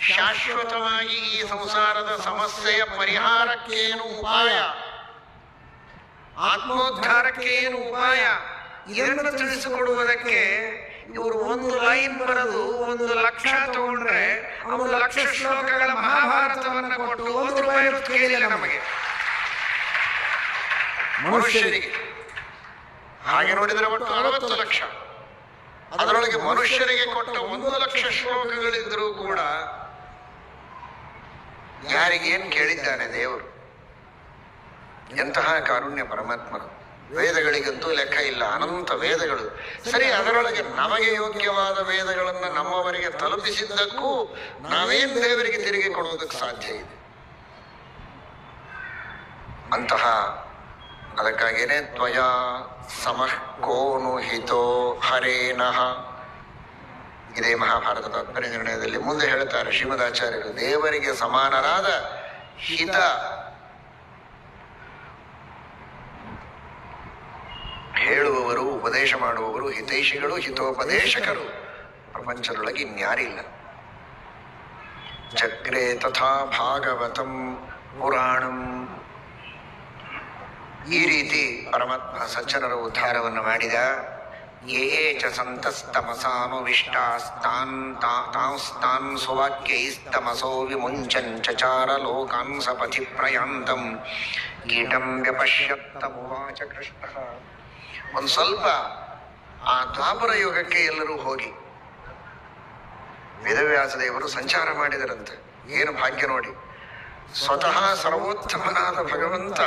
ಶಾಶ್ವತವಾಗಿ ಈ ಸಂಸಾರದ ಸಮಸ್ಯೆಯ ಪರಿಹಾರಕ್ಕೆ ಏನು ಉಪಾಯ? ಆತ್ಮೋದ್ಧಾರಕ್ಕೆ ಏನು ಉಪಾಯ? ಇದನ್ನು ತಿಳಿಸಿಕೊಡುವುದಕ್ಕೆ ಇವರು ಒಂದು ಲೈನ್ ಬರೆದು ಒಂದು ಲಕ್ಷ ತಗೊಂಡ್ರೆ ಅವನು ಲಕ್ಷ ಶ್ಲೋಕಗಳ ಮಹಾಭಾರತವನ್ನ ಕೊಟ್ಟು ಒಂದು ರೂಪಾಯಿ ಕೇಳಿಲ್ಲ ನಮಗೆ. ಮನುಷ್ಯರಿಗೆ. ಹಾಗೆ ನೋಡಿದರೆ ಒಟ್ಟು ಅರವತ್ತು ಲಕ್ಷ. ಅದರೊಳಗೆ ಮನುಷ್ಯರಿಗೆ ಕೊಟ್ಟ ಒಂದು ಲಕ್ಷ ಶ್ಲೋಕಗಳಿದ್ರೂ ಕೂಡ ಯಾರಿಗೇನ್ ಕೇಳಿದ್ದಾನೆ ದೇವರು? ಎಂತಹ ಕಾರುಣ್ಯ ಪರಮಾತ್ಮರು? ವೇದಗಳಿಗಂತೂ ಲೆಕ್ಕ ಇಲ್ಲ ಅನಂತ ವೇದಗಳು. ಸರಿ ಅದರೊಳಗೆ ನಮಗೆ ಯೋಗ್ಯವಾದ ವೇದಗಳನ್ನು ನಮ್ಮವರಿಗೆ ತಲುಪಿಸಿದ್ದಕ್ಕೂ ನಾವೇನ್ ದೇವರಿಗೆ ತಿರುಗಿ ಕೊಡುವುದಕ್ಕೆ ಸಾಧ್ಯ ಇದೆ? ಅಂತಹ ಅದಕ್ಕಾಗಿಯೇ ತ್ವಯ ಸಮಃ ಕೋನು ಹಿತೋ ಹರೇನಃ. ಇದೇ ಮಹಾಭಾರತ ತಾತ್ಪರ್ಯ ನಿರ್ಣಯದಲ್ಲಿ ಮುಂದೆ ಹೇಳ್ತಾರೆ ಶ್ರೀಮದಾಚಾರ್ಯರು, ದೇವರಿಗೆ ಸಮಾನರಾದ ಹಿತ. ಹೇಳುವವರು, ಉಪದೇಶ ಮಾಡುವವರು ಹಿತೈಷಿಗಳು, ಹಿತೋಪದೇಶಕರು. ಪ್ರಪಂಚದೊಳಗೆ ಇನ್ಯಾರಿಲ್ಲ ಚಕ್ರೆ ತಥಾ ಭಾಗವತಂ ಪುರಾಣಂ. ಈ ರೀತಿ ಪರಮಾತ್ಮ ಸಜ್ಜನರ ಉದ್ಧಾರವನ್ನು ಮಾಡಿದ. ಯೇ ಚ ಸಂತಸ್ತಮಸಾನುವಿಷ್ಟಾಸ್ತಾನ್ ತಾಂಸ್ತಾನ್ ಸುವಾಕ್ಯೈಸ್ತಮಸೋ ವಿಮುಂಚನ್ ಚಚಾರ ಲೋಕಾನ್ ಸಪಥಿ ಪ್ರಯಾಂತಂ. ಗೀಟಂ ವ್ಯಪಶ್ಯತ್ತಮುವಾಚ ಕೃಷ್ಣ. ಒಂದು ಸ್ವಲ್ಪ ಆ ದ್ವಾಪರ ಯುಗಕ್ಕೆ ಎಲ್ಲರೂ ಹೋಗಿ. ವೇದವ್ಯಾಸ ದೇವರು ಸಂಚಾರ ಮಾಡಿದರಂತೆ. ಏನು ಭಾಗ್ಯ ನೋಡಿ. ಸ್ವತಃ ಸರ್ವೋತ್ತಮನಾದ ಭಗವಂತ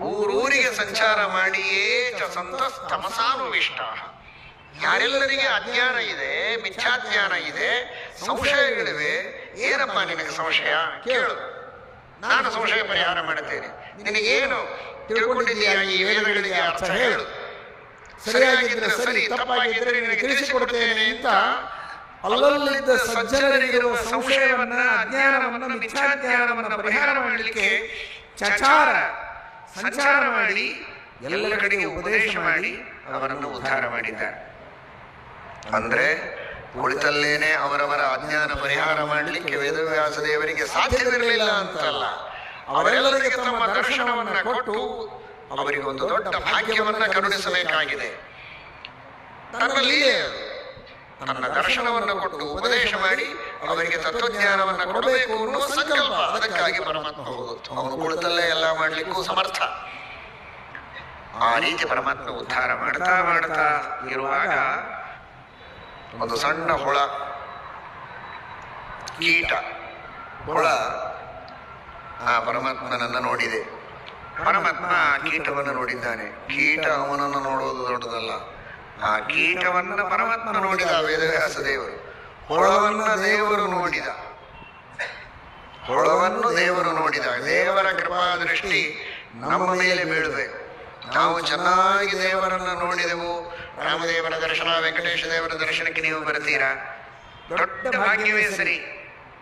ಊರೂರಿಗೆ ಸಂಚಾರ ಮಾಡಿಯೇ ಚ ಸಂತಸ್ತಮಸಾನುವಿಷ್ಟ ಯಾರೆಲ್ಲರಿಗೆ ಅಜ್ಞಾನ ಇದೆ, ಮಿಥ್ಯಾಜ್ಞಾನ ಇದೆ, ಸಂಶಯಗಳಿವೆ, ಏನಪ್ಪ ನಿನಗೆ ಸಂಶಯ? ಕೇಳು. ನಾನು ಸಂಶಯ ಪರಿಹಾರ ಮಾಡುತ್ತೇನೆ. ನಿನಗೇನು ತಿಳ್ಕೊಂಡಿದ್ದೀಯಾ ಈ ವೇದಗಳಿಗೆ ಅರ್ಥ? ಹೇಳು. ಸರಿಯಾಗಿದ್ರೆ ಸರಿ, ತಪ್ಪಾಗಿದ್ರೆ ನಿನಗೆ ತಿಳಿಸಿಕೊಡ್ತೇನೆ ಅಂತ ಅಲ್ಲಲ್ಲಿದ್ದ ಸಜ್ಜನರಿಗಿರುವ ಸಂಶಯವನ್ನ, ಅಜ್ಞಾನವನ್ನ, ಮಿಥ್ಯಾಜ್ಞಾನವನ್ನ ಪರಿಹಾರ ಮಾಡಲಿಕ್ಕೆ ಚಚಾರ ಸಂಚಾರ ಮಾಡಿ ಎಲ್ಲ ಕಡೆಗೆ ಉಪದೇಶ ಮಾಡಿ ಅವರನ್ನು ಉದ್ಧಾರ ಮಾಡಿದ್ದಾರೆ. ಅಂದ್ರೆ ಕುಳಿತಲ್ಲೇನೆ ಅವರವರ ಅಜ್ಞಾನ ಪರಿಹಾರ ಮಾಡಲಿಕ್ಕೆ ವೇದವ್ಯಾಸ ದೇವರಿಗೆ ಸಾಧ್ಯವಿರಲಿಲ್ಲ ಅಂತಲ್ಲ. ಅವರೆಲ್ಲರಿಗೆ ತಮ್ಮ ದರ್ಶನವನ್ನ ಕೊಟ್ಟು ಅವರಿಗೆ ಒಂದು ದೊಡ್ಡ ಭಾಗ್ಯವನ್ನ ಕರುಣಿಸಬೇಕಾಗಿದೆ. ತನ್ನ ಲೀಲೆ ಅದು. ತನ್ನ ದರ್ಶನವನ್ನು ಕೊಟ್ಟು ಉಪದೇಶ ಮಾಡಿ ಅವರಿಗೆ ತತ್ವಜ್ಞಾನವನ್ನು ಕೊಡಬೇಕು ಅನ್ನುವ ಸಂಕಲ್ಪ ಅದಕ್ಕಾಗಿ ಪರಮಾತ್ಮ ಹೋಗುತ್ತೆ ಅವನು ಕುಳಿತಲ್ಲೇ ಎಲ್ಲ ಮಾಡಲಿಕ್ಕೂ ಸಮರ್ಥ. ಆ ರೀತಿ ಪರಮಾತ್ಮ ಉದ್ಧಾರ ಮಾಡ್ತಾ ಮಾಡ್ತಾ ಇರುವಾಗ ಒಂದು ಸಣ್ಣ ಹುಳ ಕೀಟ ಹುಳ ಆ ಪರಮಾತ್ಮನನ್ನು ನೋಡಿದೆ. ಪರಮಾತ್ಮ ಕೀಟವನ್ನು ನೋಡಿದ್ದಾನೆ. ಕೀಟ ಅವನನ್ನು ನೋಡುವುದು ದೊಡ್ಡದಲ್ಲ. ಆ ಕೀಟವನ್ನ ಪರಮಾತ್ಮ ನೋಡಿದ ವೇದವ್ಯಾಸ ದೇವರು. ಹೊಳವನ್ನು ದೇವರು ನೋಡಿದ. ಹೊಳವನ್ನು ದೇವರು ನೋಡಿದ. ದೇವರ ಕೃಪಾ ದೃಷ್ಟಿ ನಮ್ಮ ಮೇಲೆ ಬೀಳಬೇಕು ನಾವು ಚೆನ್ನಾಗಿ ದೇವರನ್ನ ನೋಡಿದೆವು. ರಾಮದೇವರ ದರ್ಶನ, ವೆಂಕಟೇಶ ದೇವರ ದರ್ಶನಕ್ಕೆ ನೀವು ಬರ್ತೀರಾ? ದೊಡ್ಡ ಭಾಗ್ಯವೇ ಸರಿ.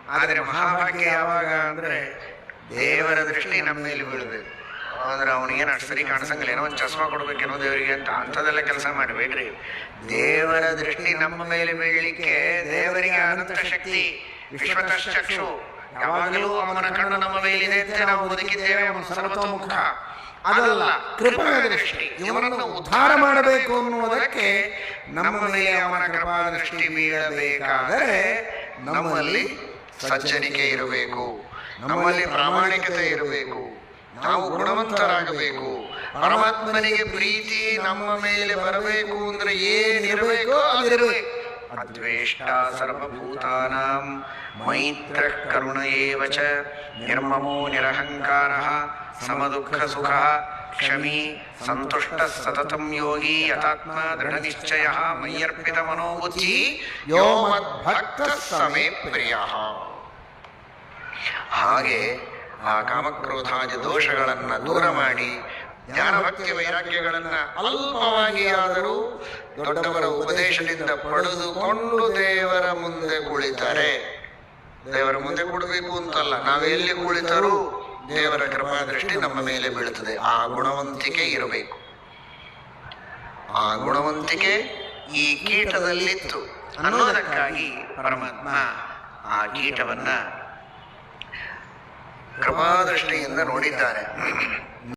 ಆದರೆ ಮಹಾಭಾಗ್ಯ ಯಾವಾಗ ಅಂದ್ರೆ ದೇವರ ದೃಷ್ಟಿ ನಮ್ಮ ಮೇಲೆ ಬೀಳಬೇಕು ಅಂದ್ರೆ ಅವನಿಗೇನು ಅಷ್ಟು ಸರಿ ಕಾಣಿಸಂಗಿಲ್ಲ. ಏನೋ ಒಂದು ಚಸ್ಮಾ ಕೊಡ್ಬೇಕೇನೋ ದೇವರಿಗೆ ಅಂತ ಅಂಥದ್ದೆಲ್ಲ ಕೆಲಸ ಮಾಡಬೇಡ್ರಿ. ದೇವರ ದೃಷ್ಟಿ ನಮ್ಮ ಮೇಲೆ ಬೀಳಲಿಕ್ಕೆ ದೇವರಿಗೆ ಅನಂತ ಶಕ್ತಿ, ವಿಶ್ವತಶ್ಚಕ್ಷು. ಯಾವಾಗಲೂ ಅವನ ಕಣ್ಣು ನಮ್ಮ ಮೇಲಿದೆ ಅಂತ ನಾವು ಬದುಕಿದ್ದೇವೆ ಸರ್ವತೋಮುಖ. ಅದಲ್ಲ ಕೃಪಾ ದೃಷ್ಟಿ. ಇವನನ್ನು ಉದ್ಧಾರ ಮಾಡಬೇಕು ಅನ್ನುವುದಕ್ಕೆ ನಮ್ಮ ಮೇಲೆ ಅವನ ಕೃಪಾ ದೃಷ್ಟಿ ಬೀಳಬೇಕಾದರೆ ನಮ್ಮಲ್ಲಿ ಸಜ್ಜನಿಕೆ ಇರಬೇಕು. ನಮ್ಮಲ್ಲಿ ಪ್ರಾಮಾಣಿಕತೆ ಇರಬೇಕು. ನಾವು ಗುಣವಂತರಾಗಬೇಕು. ಪರಮಾತ್ಮನಿಗೆ ಪ್ರೀತಿ ನಮ್ಮ ಮೇಲೆ ಬರಬೇಕು ಅಂದ್ರೆ ಏನಿರಬೇಕು ಅದಿರಬೇಕು. ಅದ್ವೇಷ್ಟ ಸರ್ವಭೂತಾನಾಂ ಮೈತ್ರ ಕರುಣ ಏವಚ ನಿರ್ಮಮೋ ನಿರಹಂಕಾರ ಸಮದುಃಖ ಸುಖ ಕ್ಷಮಿ ಸಂತುಷ್ಟ ಸತತಂ ಯೋಗಿ ಯಥಾತ್ಮ ದೃಢ ನಿಶ್ಚಯ ಮಯ್ಯರ್ಪಿತ ಮನೋಬುದ್ಧಿ ಯೋ ಮದ್ಭಕ್ತ ಸಮೇ ಪ್ರಿಯ. ಹಾಗೆ ಆ ಕಾಮಕ್ರೋಧಾದಿ ದೋಷಗಳನ್ನ ದೂರ ಮಾಡಿ ಜ್ಞಾನಭಕ್ತಿ ವೈರಾಗ್ಯಗಳನ್ನ ಅಲ್ಪವಾಗಿ ಆದರೂ ದೊಡ್ಡವರ ಉಪದೇಶದಿಂದ ಪಡೆದುಕೊಂಡು ದೇವರ ಮುಂದೆ ಕುಳಿತಾರೆ. ದೇವರ ಮುಂದೆ ಕೊಡಬೇಕು ಅಂತಲ್ಲ ನಾವೆಲ್ಲಿ ಕುಳಿತರೂ ದೇವರ ಕೃಪಾ ದೃಷ್ಟಿ ನಮ್ಮ ಮೇಲೆ ಬೀಳುತ್ತದೆ. ಆ ಗುಣವಂತಿಕೆ ಇರಬೇಕು. ಆ ಗುಣವಂತಿಕೆ ಈ ಕೀಟದಲ್ಲಿತ್ತು ಅನ್ನೋದಕ್ಕಾಗಿ ಪರಮಾತ್ಮ ಆ ಕೀಟವನ್ನ ಕೃಪಾದೃಷ್ಟಿಯಿಂದ ನೋಡಿದ್ದಾನೆ